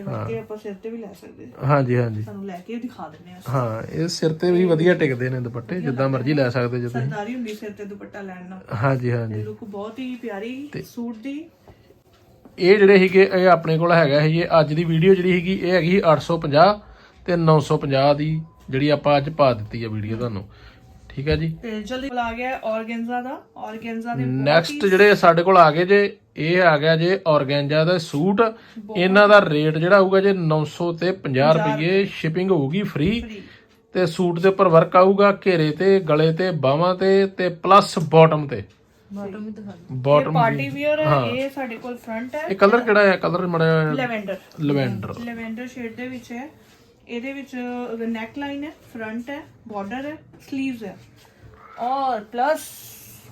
ਹੈ ਇਹ ਵਰਕੇ ਆਪਾਂ ਸਿਰ ਤੇ ਵੀ ਲੈ ਸਕਦੇ ਹਾਂ। ਹਾਂਜੀ ਹਾਂਜੀ। ਤੁਹਾਨੂੰ ਲੈ ਕੇ ਦਿਖਾ ਦਿੰਦੇ ਆ ਹਾਂ ਇਹ ਸਿਰ ਤੇ ਵੀ ਵਧੀਆ ਟਿਕਦੇ ਨੇ ਦੁਪੱਟੇ ਜਿੱਦਾਂ ਮਰਜ਼ੀ ਲੈ ਸਕਦੇ ਜੇ ਤੁਸੀਂ। ਸਰਦਾਰੀ ਹੁੰਦੀ ਸਿਰ ਤੇ ਦੁਪੱਟਾ ਲੈਣ ਨਾਲ ਹਾਂਜੀ ਹਾਂਜੀ। ਲੁੱਕ ਬਹੁਤ ਹੀ ਪਿਆਰੀ ਸੂਟ ਦੀ। ਇਹ ਜਿਹੜੇ ਸੀਗੇ ਇਹ ਆਪਣੇ ਕੋਲ ਹੈਗਾ ਇਹ ਅੱਜ ਦੀ ਵੀਡੀਓ ਜਿਹੜੀ ਸੀਗੀ ਇਹ ਹੈਗੀ ਸੀ 850 ਤੇ 950 ਦੀ ਜਿਹੜੀ ਆਪਾਂ ਅੱਜ ਪਾ ਦਿੱਤੀ ਹੈ ਵੀਡੀਓ ਤੁਹਾਨੂੰ। ਠੀਕ ਹੈ ਜੀ। ਤੇ ਜਲਦੀ ਕੋਲ ਆ ਗਿਆ ਆਰਗੈਂਜ਼ਾ ਦਾ। ਆਰਗੈਂਜ਼ਾ ਦੇ ਨੈਕਸਟ ਜਿਹੜੇ ਸਾਡੇ ਕੋਲ ਆ ਗਏ ਜੇ ਇਹ ਆ ਗਿਆ ਜੇ ਔਰਗੈਂਜਾ ਦਾ ਸੂਟ। ਇਹਨਾਂ ਦਾ ਰੇਟ ਜਿਹੜਾ ਹੋਊਗਾ ਜੇ 900 ਤੇ 50 ਰੁਪਏ। ਸ਼ਿਪਿੰਗ ਹੋਊਗੀ ਫ੍ਰੀ। ਤੇ ਸੂਟ ਦੇ ਉੱਪਰ ਵਰਕ ਆਊਗਾ ਘੇਰੇ ਤੇ ਗਲੇ ਤੇ ਬਾਹਾਂ ਤੇ ਤੇ ਪਲੱਸ ਬਾਟਮ ਤੇ। ਬਾਟਮ ਵੀ ਦਿਖਾ ਬਾਟਮ ਪਾਰਟੀ ਵੀਅਰ ਹੈ ਇਹ ਸਾਡੇ ਕੋਲ ਫਰੰਟ ਹੈ। ਇਹ ਕਲਰ ਕਿਹੜਾ ਹੈ? ਕਲਰ ਮੜਾ ਲੈਵੈਂਡਰ ਲਵੈਂਡਰ ਲੈਵੈਂਡਰ ਸ਼ੇਡ ਦੇ ਵਿੱਚ ਹੈ। ਇਹਦੇ ਵਿੱਚ ਨੈਕ ਲਾਈਨ ਹੈ ਫਰੰਟ ਹੈ ਬਾਰਡਰ ਹੈ 슬ੀਵਸ ਹੈ। ਔਰ ਪਲੱਸ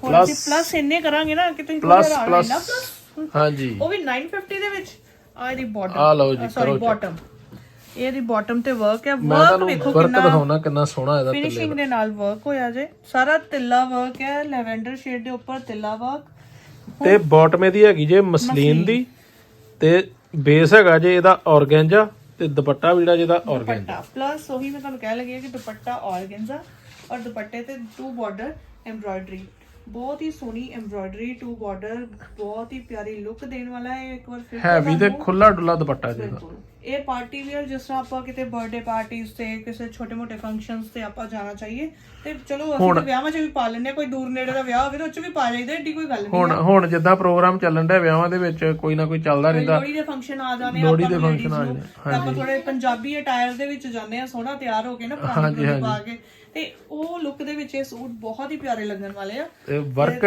Plus- ਅਸੀਂ ਪਲੱਸ ਇੰਨੇ ਕਰਾਂਗੇ ਨਾ ਕਿ ਤੁਸੀਂ ਪਲੱਸ ਪਲੱਸ ਹਾਂਜੀ। ਉਹ ਵੀ 950 ਦੇ ਵਿੱਚ? ਆ ਇਹਦੀ ਬਾਟਮ ਆਹ ਲਓ ਜੀ, ਕਰੋ। ਬਾਟਮ ਇਹਦੀ ਬਾਟਮ ਤੇ ਵਰਕ ਹੈ। ਵਰਕ ਵੇਖੋ ਕਿੰਨਾ ਦਿਖਾਉਣਾ ਕਿੰਨਾ ਸੋਹਣਾ ਇਹਦਾ ਫਿਨਿਸ਼ਿੰਗ ਦੇ। ਨਾਲ ਵਰਕ ਹੋਇਆ ਜੇ। ਸਾਰਾ ਤਿੱਲਾ ਵਰਕ ਹੈ ਲੈਵੈਂਡਰ ਸ਼ੇਡ ਦੇ ਉੱਪਰ ਤਿੱਲਾ ਵਰਕ ਤੇ ਬਾਟਮ ਇਹਦੀ ਹੈਗੀ ਜੇ ਮਸਲੀਨ ਦੀ ਤੇ ਬੇਸ ਹੈਗਾ ਜੇ ਇਹਦਾ ਔਰਗੈਂਜਾ। ਤੇ ਦੁਪੱਟਾ ਵੀ ਜਿਹੜਾ ਜਿਹਦਾ ਔਰਗੈਂਜਾ ਦੁਪੱਟਾ। ਪਲੱਸ ਉਹੀ ਮੈਂ ਤੁਹਾਨੂੰ ਕਹਿ ਲੱਗੀ ਹਾਂ ਕਿ ਦੁਪੱਟਾ ਔਰਗੈਂਜ਼ਾ ਔਰ ਦੁਪੱਟੇ ਤੇ ਟੂ ਬਾਰਡਰ ਐਮਬ੍ਰਾਇਡਰੀ ਬਹੁਤ ਹੀ ਸੋਹਣੀ ਐਮਬ੍ਰਾਇਡਰੀ ਟੂ ਬਾਰਡਰ ਬਹੁਤ ਹੀ ਪਿਆਰੀ ਲੁੱਕ ਦੇਣ ਵਾਲਾ ਹੈ ਇੱਕ ਵਾਰ ਫਿਰ ਹੈਵੀ ਤੇ ਖੁੱਲਾ ਡੁੱਲਾ ਦੁਪੱਟਾ ਜੀ ਇਹਦਾ ਬਿਲਕੁਲ। ਇਹ ਪਾਰਟੀ ਵੇਅਰ ਜਿਸ ਤਰ੍ਹਾਂ ਆਪਾਂ ਕਿਤੇ ਬਰਥਡੇ ਪਾਰਟੀਆਂ ਤੇ ਕਿਸੇ ਛੋਟੇ-ਮੋਟੇ ਫੰਕਸ਼ਨਸ ਤੇ ਆਪਾਂ ਜਾਣਾ ਚਾਹੀਏ। ਤੇ ਚਲੋ ਅਸੀਂ ਵਿਆਹਾਂ 'ਚ ਵੀ ਪਾ ਹਾਂ ਕੋਈ ਦੂਰ ਨੇੜੇ ਦਾ ਵਿਆਹ ਹੋਵੇ ਤਾਂ ਉਹ 'ਚ ਵੀ ਪਾ ਜਾਈਦਾ ਏਡੀ ਕੋਈ ਗੱਲ ਨਹੀਂ ਹੁਣ ਹੁਣ ਜਿੱਦਾਂ ਪ੍ਰੋਗਰਾਮ ਚੱਲਣ ਡਿਆ ਵਿਆਹਾਂ ਦੇ ਵਿੱਚ ਕੋਈ ਨਾ ਕੋਈ ਚੱਲਦਾ ਰਹਿੰਦਾ। ਲੋਹੜੀ ਦੇ ਫੰਕਸ਼ਨ ਆ ਜਾਣੇ ਲੋਹੜੀ ਦੇ ਨੂੰ function ਆ ਜਾਣੇ, ਆਪਾਂ ਥੋੜੇ ਪੰਜਾਬੀ ਅਟਾਇਰ ਦੇ ਵਿੱਚ ਜਾਂਦੇ ਆ ਸੋਹਣਾ ਤਿਆਰ ਹੋ ਕੇ ਨਾ ਪੁਰਾਣੀ ਪੁਰਾਣੀ ਪਾ ਕੇ। ਤੇ ਉਹ ਲੁੱਕ ਦੇ ਵਿੱਚ ਇਹ ਸੂਟ ਬਹੁਤ ਹੀ ਪਿਆਰੇ ਲੱਗਣ ਵਾਲੇ ਆ। ਤੇ ਵਰਕ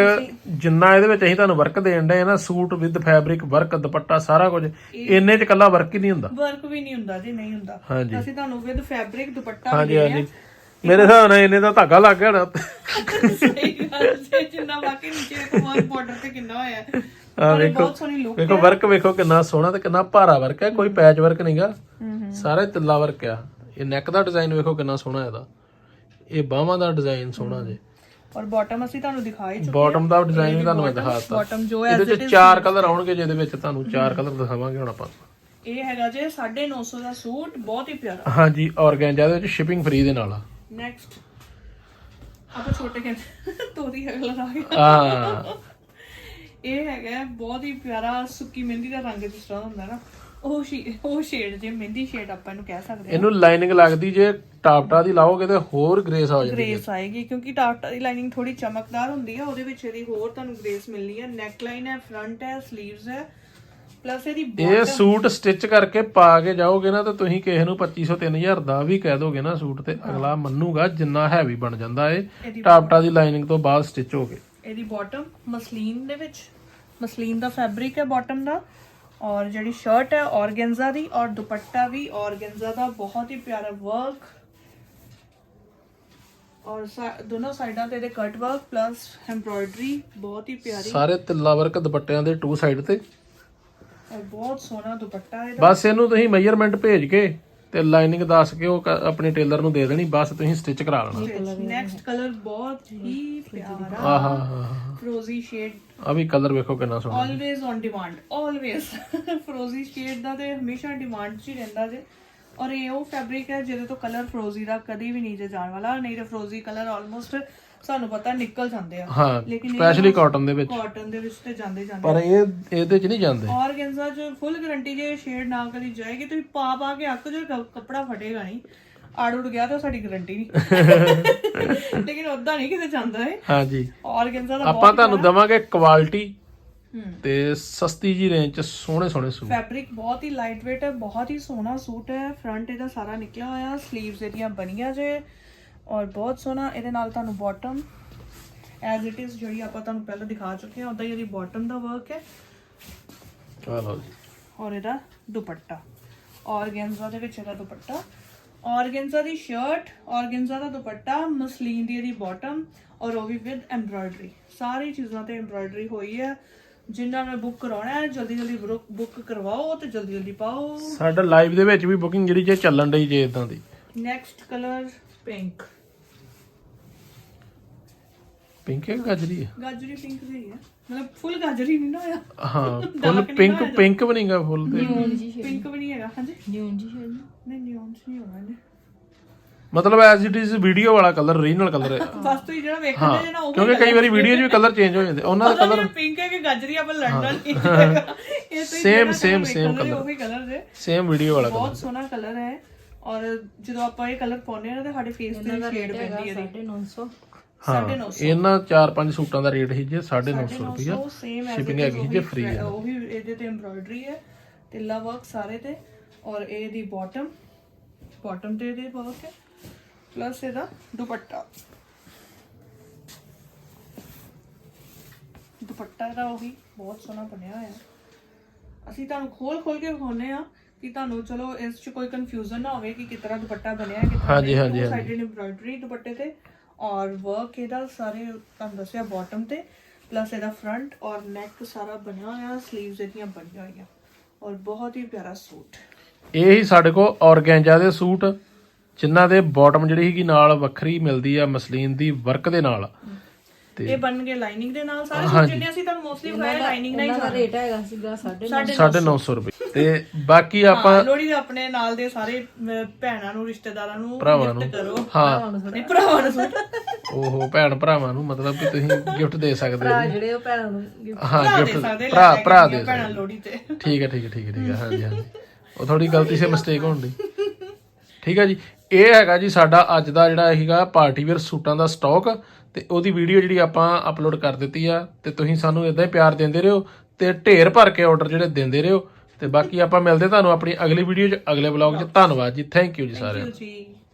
ਜਿੰਨਾ ਇਹਦੇ ਵਿੱਚ ਅਸੀਂ ਤੁਹਾਨੂੰ ਵਰਕ ਦੇਣ ਡਏ ਨਾ ਸੂਟ ਵਿਦ ਫੈਬਰਿਕ ਵਰਕ ਦੁਪੱਟਾ ਸਾਰਾ ਕੁਝ ਇੰਨੇ ਚ ਕੱਲਾ ਵਰਕ ਹੀ ਨਹੀਂ ਹੁੰਦਾ। ਵਰਕ ਵੀ ਨਹੀਂ ਹੁੰਦਾ ਜੀ ਨਹੀਂ ਹੁੰਦਾ। ਹਾਂਜੀ। ਅਸੀਂ ਤੁਹਾਨੂੰ ਵਿਦ ਫੈਬਰਿਕ ਦੁਪੱਟਾ ਵੀ ਹਾਂਜੀ ਹਾਂਜੀ। ਮੇਰੇ ਹਿਸਾਬ ਨਾਲ ਇਹਨੇ ਦਾ ਧਾਗਾ ਲੱਗ ਗਿਆ ਨਾ ਸਹੀ ਗੱਲ ਜੇ ਜਿੰਨਾ ਵਾਕਈ ਨੀਚੇ ਦੇਖੋ ਵਰਕ ਬਾਰਡਰ ਤੇ ਕਿੰਨਾ ਹੋਇਆ। ਹੈ ਆ ਔਰ ਇਹ ਵੇਖੋ ਬਹੁਤ ਸੋਹਣੀ ਲੁੱਕ ਵੇਖੋ ਵਰਕ ਵੇਖੋ ਕਿੰਨਾ ਸੋਹਣਾ ਤੇ ਕਿੰਨਾ ਭਾਰਾ ਵਰਕ ਹੈ ਕੋਈ ਪੈਚ ਵਰਕ ਨਹੀਂਗਾ ਸਾਰਾ ਹੀ ਤਿੱਲਾ ਵਰਕ ਆ। ਇਹ ਨੈਕ ਦਾ ਡਿਜ਼ਾਈਨ ਵੇਖੋ ਕਿੰਨਾ ਸੋਹਣਾ ਇਹਦਾ। ਇਹ ਬਾਹਾਂ ਦਾ ਡਿਜ਼ਾਈਨ ਸੋਹਣਾ ਜੇ। ਔਰ ਬਾਟਮ ਅਸੀਂ ਤੁਹਾਨੂੰ ਦਿਖਾਈ ਚੁੱਕੇ ਬਾਟਮ ਦਾ ਡਿਜ਼ਾਈਨ ਵੀ ਤੁਹਾਨੂੰ ਮੈਂ ਦਿਖਾਤਾ। ਬਾਟਮ ਜੋ ਹੈ ਇਹਦੇ ਚ ਚਾਰ ਕਲਰ ਆਉਣਗੇ ਜਿਹਦੇ ਵਿੱਚ ਤੁਹਾਨੂੰ ਚਾਰ ਕਲਰ ਦਿਖਾਵਾਂਗੇ ਹੁਣ ਆਪਾਂ। ਇਹ ਹੈਗਾ ਜੇ 950 ਦਾ ਸੂਟ ਬਹੁਤ ਹੀ ਪਿਆਰਾ। ਹਾਂਜੀ ਔਰਗੈਂਜਾ ਦੇ ਵਿੱਚ ਸ਼ਿਪਿੰਗ ਫ੍ਰੀ ਦੇ ਨਾਲ ਆ। ਨੈਕਸਟ ਆਪਾਂ ਛੋਟੇ ਕਹਿੰਦੇ ਤੋਰੀ ਅਗਲਾ ਆ ਗਿਆ ਆ ਇਹ ਹੈਗਾ ਹੈ ਬਹੁਤ ਹੀ ਪਿਆਰਾ ਸੁੱਕੀ ਮਹਿੰਦੀ ਦਾ ਰੰਗ ਜਿਸ ਤਰ੍ਹਾਂ ਹੁੰਦਾ ਨਾ ਉਹ ਸ਼ੇ- ਉਹ ਸ਼ੇਡ ਜੇ ਮਹਿੰਦੀ ਸ਼ੇਡ ਆਪਾਂ ਇਹਨੂੰ ਕਹਿ ਸਕਦੇ ਹਾਂ। ਇਹਨੂੰ ਲਾਈਨਿੰਗ ਲੱਗਦੀ ਜੇ ਟਾਪਟਾ ਦੀ ਲਾਓਗੇ ਤੇ ਹੋਰ ਗ੍ਰੇਸ ਆ ਜਾਂਦੀ ਗ੍ਰੇਸ ਆਏਗੀ ਕਿਉਂਕਿ ਟਾਫਟਾ ਦੀ ਲਾਈਨਿੰਗ ਥੋੜੀ ਚਮਕਦਾਰ ਹੁੰਦੀ ਹੈ ਉਹਦੇ ਵਿੱਚ ਇਹਦੀ ਹੋਰ ਤੁਹਾਨੂੰ ਗ੍ਰੇਸ ਮਿਲਣੀ ਹੈ ਨੈਕ ਲਾਈਨ ਹੈ ਫਰੰਟ ਹੈ sleeves ਹੈ ਪਲੱਸ ਇਹਦੀ ਇਹ ਸੂਟ ਸਟਿਚ ਕਰਕੇ ਪਾ ਕੇ ਜਾਓਗੇ ਨਾ ਤਾਂ ਤੁਸੀਂ ਕਿਸੇ ਨੂੰ 2500 3000 ਦਾ ਵੀ ਕਹਿ ਦੋਗੇ ਨਾ ਸੂਟ ਤੇ ਅਗਲਾ ਮੰਨੂਗਾ ਜਿੰਨਾ ਹੈਵੀ ਬਣ ਜਾਂਦਾ ਏ ਇਹਦੀ ਟਾਪਟਾ ਦੀ ਲਾਈਨਿੰਗ ਤੋਂ ਬਾਅਦ ਸਟਿਚ ਹੋ ਕੇ ਇਹਦੀ ਬਾਟਮ ਮਸਲੀਨ ਦੇ ਵਿੱਚ। ਮਸਲੀਨ ਦਾ ਫੈਬਰਿਕ ਹੈ ਬਾਟਮ ਦਾ। ਔਰ ਜਿਹੜੀ ਸ਼ਰਟ ਹੈ ਔਰਗੈਂਜ਼ਾ ਦੀ ਔਰ ਦੁਪੱਟਾ ਵੀ ਔਰਗੈਂਜ਼ਾ ਦਾ। ਬਹੁਤ ਹੀ ਪਿਆਰਾ ਵਰਕ ਔਰ ਸਾ- ਦੋਨੋਂ ਸਾਈਡਾਂ ਤੇ ਇਹਦੇ ਕਟ ਵਰਕ ਪਲੱਸ ਐਮਬ੍ਰੋਇਡਰੀ ਬਹੁਤ ਹੀ ਪਿਆਰੀ। ਸਾਰੇ ਤਿੱਲਾ ਵਰਕ ਦੁਪੱਟਿਆਂ ਦੇ ਟੂ ਸਾਈਡ ਤੇ। ਔਰ ਬਹੁਤ ਸੋਹਣਾ ਦੁਪੱਟਾ ਇਹਦਾ। ਬਸ ਇਹਨੂੰ ਤੁਸੀਂ ਮੈਜ਼ਰਮੈਂਟ ਭੇਜ ਕੇ ਤੇ ਲਾਈਨਿੰਗ ਦੱਸ ਕੇ ਉਹ ਕ- ਆਪਣੇ ਟੇਲਰ ਨੂੰ ਦੇ ਦੇਣੀ ਬਸ ਤੁਸੀਂ ਸਟਿਚ ਕਰਾ ਲੈਣਾ। ਨੈਕਸਟ ਕਲਰ ਬਹੁਤ ਹੀ ਪਿਆਰਾ। ਆਹਾ ਫਰੋਜ਼ੀ ਸ਼ੇਡ ਆ ਵੀ ਕਲਰ ਵੇਖੋ ਕਿੰਨਾ ਸੋਹਣਾ। ਆਲਵੇਜ਼ ਔਨ ਡਿਮਾਂਡ ਆਲਵੇਜ਼ ਫਰੋਜ਼ੀ ਸ਼ੇਡ ਦਾ ਤੇ ਹਮੇਸ਼ਾ ਡਿਮਾਂਡ 'ਚ ਹੀ ਰਹਿੰਦਾ ਜੇ। ਔਰ ਇਹ ਉਹ ਫੈਬਰਿਕ ਹੈ ਜਿਹਦੇ ਤੋਂ ਕਲਰ ਫਰੋਜ਼ੀ ਦਾ ਕਦੀ ਵੀ ਨਹੀਂ ਜੇ ਜਾਣ ਵਾਲਾ। ਨਹੀਂ ਤੇ ਫਰੋਜ਼ੀ ਕਲਰ ਆਲਮੋਸਟ ਸਾਨੂੰ ਪਤਾ ਨਿਕਲ ਜਾਂਦੇ ਆ। ਹਾਂ ਲੇਕਿਨ ਸਪੈਸ਼ਲੀ ਕਾਟਨ ਦੇ ਵਿੱਚ। ਕਾਟਨ ਦੇ ਵਿੱਚ ਤੇ ਜਾਂਦੇ ਜਾਂਦੇ ਪਰ ਇਹ ਇਹਦੇ ਚ ਨਹੀਂ ਜਾਂਦੇ। ਔਰਗੈਂਜ਼ਾ 'ਚ ਫੁੱਲ ਗਾਰੰਟੀ ਜੇ ਸ਼ੇਡ ਨਾ ਕਦੀ ਜਾਏਗੀ ਤੁਸੀਂ ਪਾ ਪਾ ਕੇ ਅੱਕ ਜੋ ਕੱਪੜਾ ਫਟੇਗਾ ਨਹੀਂ। ਆੜ ਉੜ ਗਿਆ ਤਾਂ ਸਾਡੀ ਗਾਰੰਟੀ ਨਹੀਂ। ਲੇਕਿਨ ਉਦਾਂ ਨਹੀਂ ਕਿਤੇ ਜਾਂਦਾ ਹੈ ਹਾਂਜੀ ਔਰਗੈਂਜ਼ਾ ਦਾ ਆਪਾਂ ਤੁਹਾਨੂੰ ਦਵਾਂਗੇ ਕੁਆਲਿਟੀ ਤੇ ਸਸਤੀ ਜੀ ਰੇਂਜ ਚ ਸੋਹਣੇ ਸੋਹਣੇ ਸੂਟ। ਫੈਬਰਿਕ ਬਹੁਤ ਹੀ ਲਾਈਟ weight ਹੈ ਬਹੁਤ ਹੀ ਸੋਹਣਾ ਸੂਟ ਹੈ। ਫਰੰਟ ਇਹਦਾ ਸਾਰਾ ਨਿਕਲਿਆ ਹੋਇਆ 슬ੀਵਸ ਇਹਦੀਆਂ ਬਣੀਆਂ ਜੇ। ਔਰ ਬਹੁਤ ਸੋਹਣਾ ਇਹਦੇ ਨਾਲ ਤੁਹਾਨੂੰ ਬਾਟਮ ਐਜ਼ ਇਟ ਇਜ਼ ਜਿਹੜੀ ਆਪਾਂ ਤੁਹਾਨੂੰ ਪਹਿਲਾਂ ਦਿਖਾ ਚੁੱਕੇ ਹਾਂ ਉਦਾਂ ਹੀ ਇਹਦੀ ਬਾਟਮ ਦਾ ਵਰਕ ਹੈ। ਲਓ ਜੀ। ਔਰ ਇਹਦਾ ਦੁਪੱਟਾ ਔਰਗੈਂਜ਼ਾ ਦੇ ਵਿੱਚ ਇਹਦਾ ਦੁਪੱਟਾ। ਔਰਗੈਂਜ਼ਾ ਦੀ ਸ਼ਰਟ ਔਰਗੈਂਜ਼ਾ ਦਾ ਦੁਪੱਟਾ ਮਸਲੀਨ ਦੀ ਇਹਦੀ ਬਾਟਮ ਔਰ ਉਹ ਵੀ ਵਿਦ ਐਮਬ੍ਰਾਇਡਰੀ ਸਾਰੀ ਚੀਜ਼ਾਂ ਤੇ ਐਮਬ੍ਰਾਇਡਰੀ ਹੋਈ ਹੈ। ਜਿਨ੍ਹਾਂ ਨੇ ਬੁੱਕ ਕਰਾਉਣਾ ਹੈ ਜਲਦੀ ਜਲਦੀ ਬੁੱਕ ਕਰਵਾਓ ਤੇ ਜਲਦੀ ਜਲਦੀ ਪਾਓ। ਸਾਡਾ ਲਾਈਵ ਦੇ ਵਿੱਚ ਵੀ ਬੁਕਿੰਗ ਜਿਹੜੀ ਜੇ ਚੱਲਣ ਡਈ ਜੇ ਇਦਾਂ ਦੀ। ਨੈਕਸਟ ਕਲਰ ਪਿੰਕ ਪਿੰਕ ਹੈ ਕਿ ਗਾਜਰੀ ਹੈ? ਗਾਜਰੀ ਪਿੰਕ ਦੀ ਹੈ। ਮਤਲਬ ਫੁੱਲ ਗਾਜਰੀ ਨਹੀਂ ਨਾ ਹੋਇਆ? ਹਾਂ ਫੁੱਲ ਪਿੰਕ ਪਿੰਕ ਬਣੀਗਾ ਫੁੱਲ ਤੇ ਪਿੰਕ ਵੀ ਨਹੀਂ ਹੈਗਾ ਹਾਂਜੀ। ਨਿਊਨ ਜੀ ਸ਼ੇਡ ਨਹੀਂ ਨਿਓਨ ਨਹੀਂ ਹੋਣਾ ਇਹਨੇ। ਮਤਲਬ ਐਜ਼ ਇਟ ਇਜ਼ ਵੀਡੀਓ ਵਾਲਾ ਕਲਰ ਰੀਜਨਲ ਕਲਰ ਹੈ। ਬਸ ਤੁਸੀਂ ਜਿਹੜਾ ਵੇਖਦੇ ਜੇ ਨਾ ਉਹ ਕਿਉਂਕਿ ਕਈ ਵਾਰੀ ਵੀਡੀਓ 'ਚ ਵੀ ਕਲਰ ਚੇਂਜ ਹੋ ਜਾਂਦੇ ਉਹਨਾਂ ਦਾ ਕਲਰ ਪਿੰਕ ਹੈ ਕਿ ਗਾਜਰੀ ਆਪਾਂ ਲੜਨਾ ਨਹੀਂ। ਇਹ same ਵੇਖੋਗੇ, ਉਹੀ ਕਲਰ ਜੇ। ਸੇਮ ਵੀਡੀਓ ਵਾਲਾ ਬਹੁਤ ਸੋਹਣਾ ਕਲਰ ਹੈ। ਔਰ ਜਦੋਂ ਆਪਾਂ ਇਹ ਕਲਰ ਪਾਉਂਦੇ ਹਾਂ ਨਾ ਤੇ ਸਾਡੇ ਫੇਸ ਤੇ ਸ਼ੇਡ ਪੈਂਦੀ ਹੈ ਇਹਦੀ। 950 ਹਾਂ ਇਹਨਾਂ 4-5 ਸੂਟਾਂ ਦਾ ਰੇਟ ਸੀ ਜੇ 950 ਰੁਪਇਆ ਉਹ ਸੇਮ ਹੈ shipping ਹੈਗੀ ਜੇ free ਹੈ। ਉਹ ਵੀ ਇਹਦੇ ਤੇ ਐਮਬ੍ਰੋਇਡਰੀ ਹੈ ਤਿੱਲਾ ਵਰਕ ਸਾਰੇ ਤੇ ਔਰ ਇਹ ਦੀ ਬਾਟਮ ਬਾਟਮ ਤੇ ਇਹਦੇ ਵਰਕ ਹੈ ਪਲੱਸ ਇਹਦਾ ਦੁਪੱਟਾ। ਦੁਪੱਟਾ ਇਹਦਾ ਉਹ ਵੀ ਬਹੁਤ ਸੋਹਣਾ ਬਣਿਆ ਹੋਇਆ। ਅਸੀਂ ਤੁਹਾਨੂੰ ਖੋਲ ਖੋਲ ਕੇ ਵਿਖਾਉਨੇ ਆ ਕਿ ਤੁਹਾਨੂੰ ਚਲੋ ਇਸ 'ਚ ਕੋਈ ਕਨਫਿਊਜ਼ਨ ਨਾ ਹੋਵੇ ਕਿ ਕਿਸ ਤਰ੍ਹਾਂ ਦੁਪੱਟਾ ਬਣਿਆ ਹੈ ਤਰ੍ਹਾਂ ਹਾਂਜੀ, ਹਾਂਜੀ, ਸਾਈਡਡ ਐਮਬ੍ਰੋਇਡਰੀ ਦੁਪੱਟੇ ਤੇ ਔਰ ਵਰਕ ਇਹਦਾ ਸਾਰੇ ਤੁਹਾਨੂੰ ਦੱਸਿਆ ਬਾਟਮ ਤੇ ਪਲੱਸ ਇਹਦਾ ਫਰੰਟ ਔਰ ਨੈਕ ਸਾਰਾ ਬਣਿਆ ਹੋਇਆ 슬ੀਵਸ ਇਹਦੀਆਂ ਬਣੀਆਂ ਹੋਈਆਂ। ਔਰ ਬਹੁਤ ਹੀ ਪਿਆਰਾ ਸੂਟ। ਇਹ ਹੀ ਸਾਡੇ ਕੋਲ ਔਰਗੈਂਜਾ ਦੇ ਸੂਟ, ਜਿਨ੍ਹਾਂ ਦੇ ਬਾਟਮ ਜਿਹੜੀ ਹੈਗੀ ਨਾਲ ਵੱਖਰੀ ਮਿਲਦੀ ਆ ਮਸਲੀਨ ਦੀ ਵਰਕ ਦੇ ਨਾਲ। ਇਹ ਬਣਨਗੇ ਲਾਈਨਿੰਗ ਦੇ ਨਾਲ ਸਾਰੇ ਜਿੰਨੇ ਅਸੀਂ ਤੁਹਾਨੂੰ ਮੋਸਟਲੀ ਵਿਖਾਇਆ ਲਾਈਨਿੰਗ ਨਾਲ ਹੀ ਦਾ ਰੇਟ ਹੈਗਾ ਸੀਗਾ 9.5 950 ਰੁਪਏ। ਤੇ ਬਾਕੀ ਆਪਾਂ ਹਾਂ ਲੋਹੜੀ ਦੇ ਆਪਣੇ ਨਾਲ ਦੇ ਸਾਰੇ ਭੈਣਾਂ ਨੂੰ ਰਿਸ਼ਤੇਦਾਰਾਂ ਨੂੰ ਭਰਾਵਾਂ ਕਰੋ। ਹਾਂ। ਨਹੀਂ ਭਰਾਵਾਂ ਨੂੰ। ਉਹ ਭੈਣ ਭਰਾਵਾਂ ਨੂੰ ਮਤਲਬ ਕਿ ਤੁਸੀਂ ਗਿਫਟ ਦੇ ਸਕਦੇ ਭਰਾ ਹੋ ਜਿਹੜੇ ਉਹ ਭੈਣਾਂ ਨੂੰ gift ਹਾਂ ਦੇ ਗਿਫਟ ਸਕਦੇ ਭਰਾ ਭਰਾ ਦੇ ਭੈਣਾਂ ਲੋਹੜੀ ਤੇ। ਠੀਕ ਹੈ ਠੀਕ ਹੈ ਠੀਕ ਹੈ ਠੀਕ ਹੈ ਹਾਂਜੀ ਹਾਂਜੀ। ਉਹ ਥੋੜੀ ਗਲਤੀ ਸੇ ਮਿਸਟੇਕ ਹੋਣ ਦੀ। ਠੀਕ ਹੈ ਜੀ। ਇਹ ਹੈਗਾ ਜੀ ਸਾਡਾ ਅੱਜ ਦਾ ਜਿਹੜਾ ਹੈਗਾ ਪਾਰਟੀ ਵੇਅਰ ਸੂਟਾਂ ਦਾ ਸਟਾਕ ਤੇ ਉਹਦੀ ਵੀਡੀਓ ਜਿਹੜੀ ਆਪਾਂ ਅਪਲੋਡ ਕਰ ਦਿੱਤੀ ਆ ਤੇ ਤੁਸੀਂ ਸਾਨੂੰ ਇਦਾਂ ਹੀ ਪਿਆਰ ਦਿੰਦੇ ਰਹੋ ਤੇ ਢੇਰ ਭਰ ਕੇ ਆਰਡਰ ਜਿਹੜੇ ਦਿੰਦੇ ਰਹੋ। ਤੇ ਬਾਕੀ ਆਪਾਂ ਮਿਲਦੇ ਤੁਹਾਨੂੰ ਆਪਣੀ ਅਗਲੀ ਵੀਡੀਓ 'ਚ ਅਗਲੇ ਵਲੌਗ 'ਚ। ਧੰਨਵਾਦ ਜੀ। ਥੈਂਕ ਯੂ ਜੀ ਸਾਰਿਆਂ ਨੂੰ।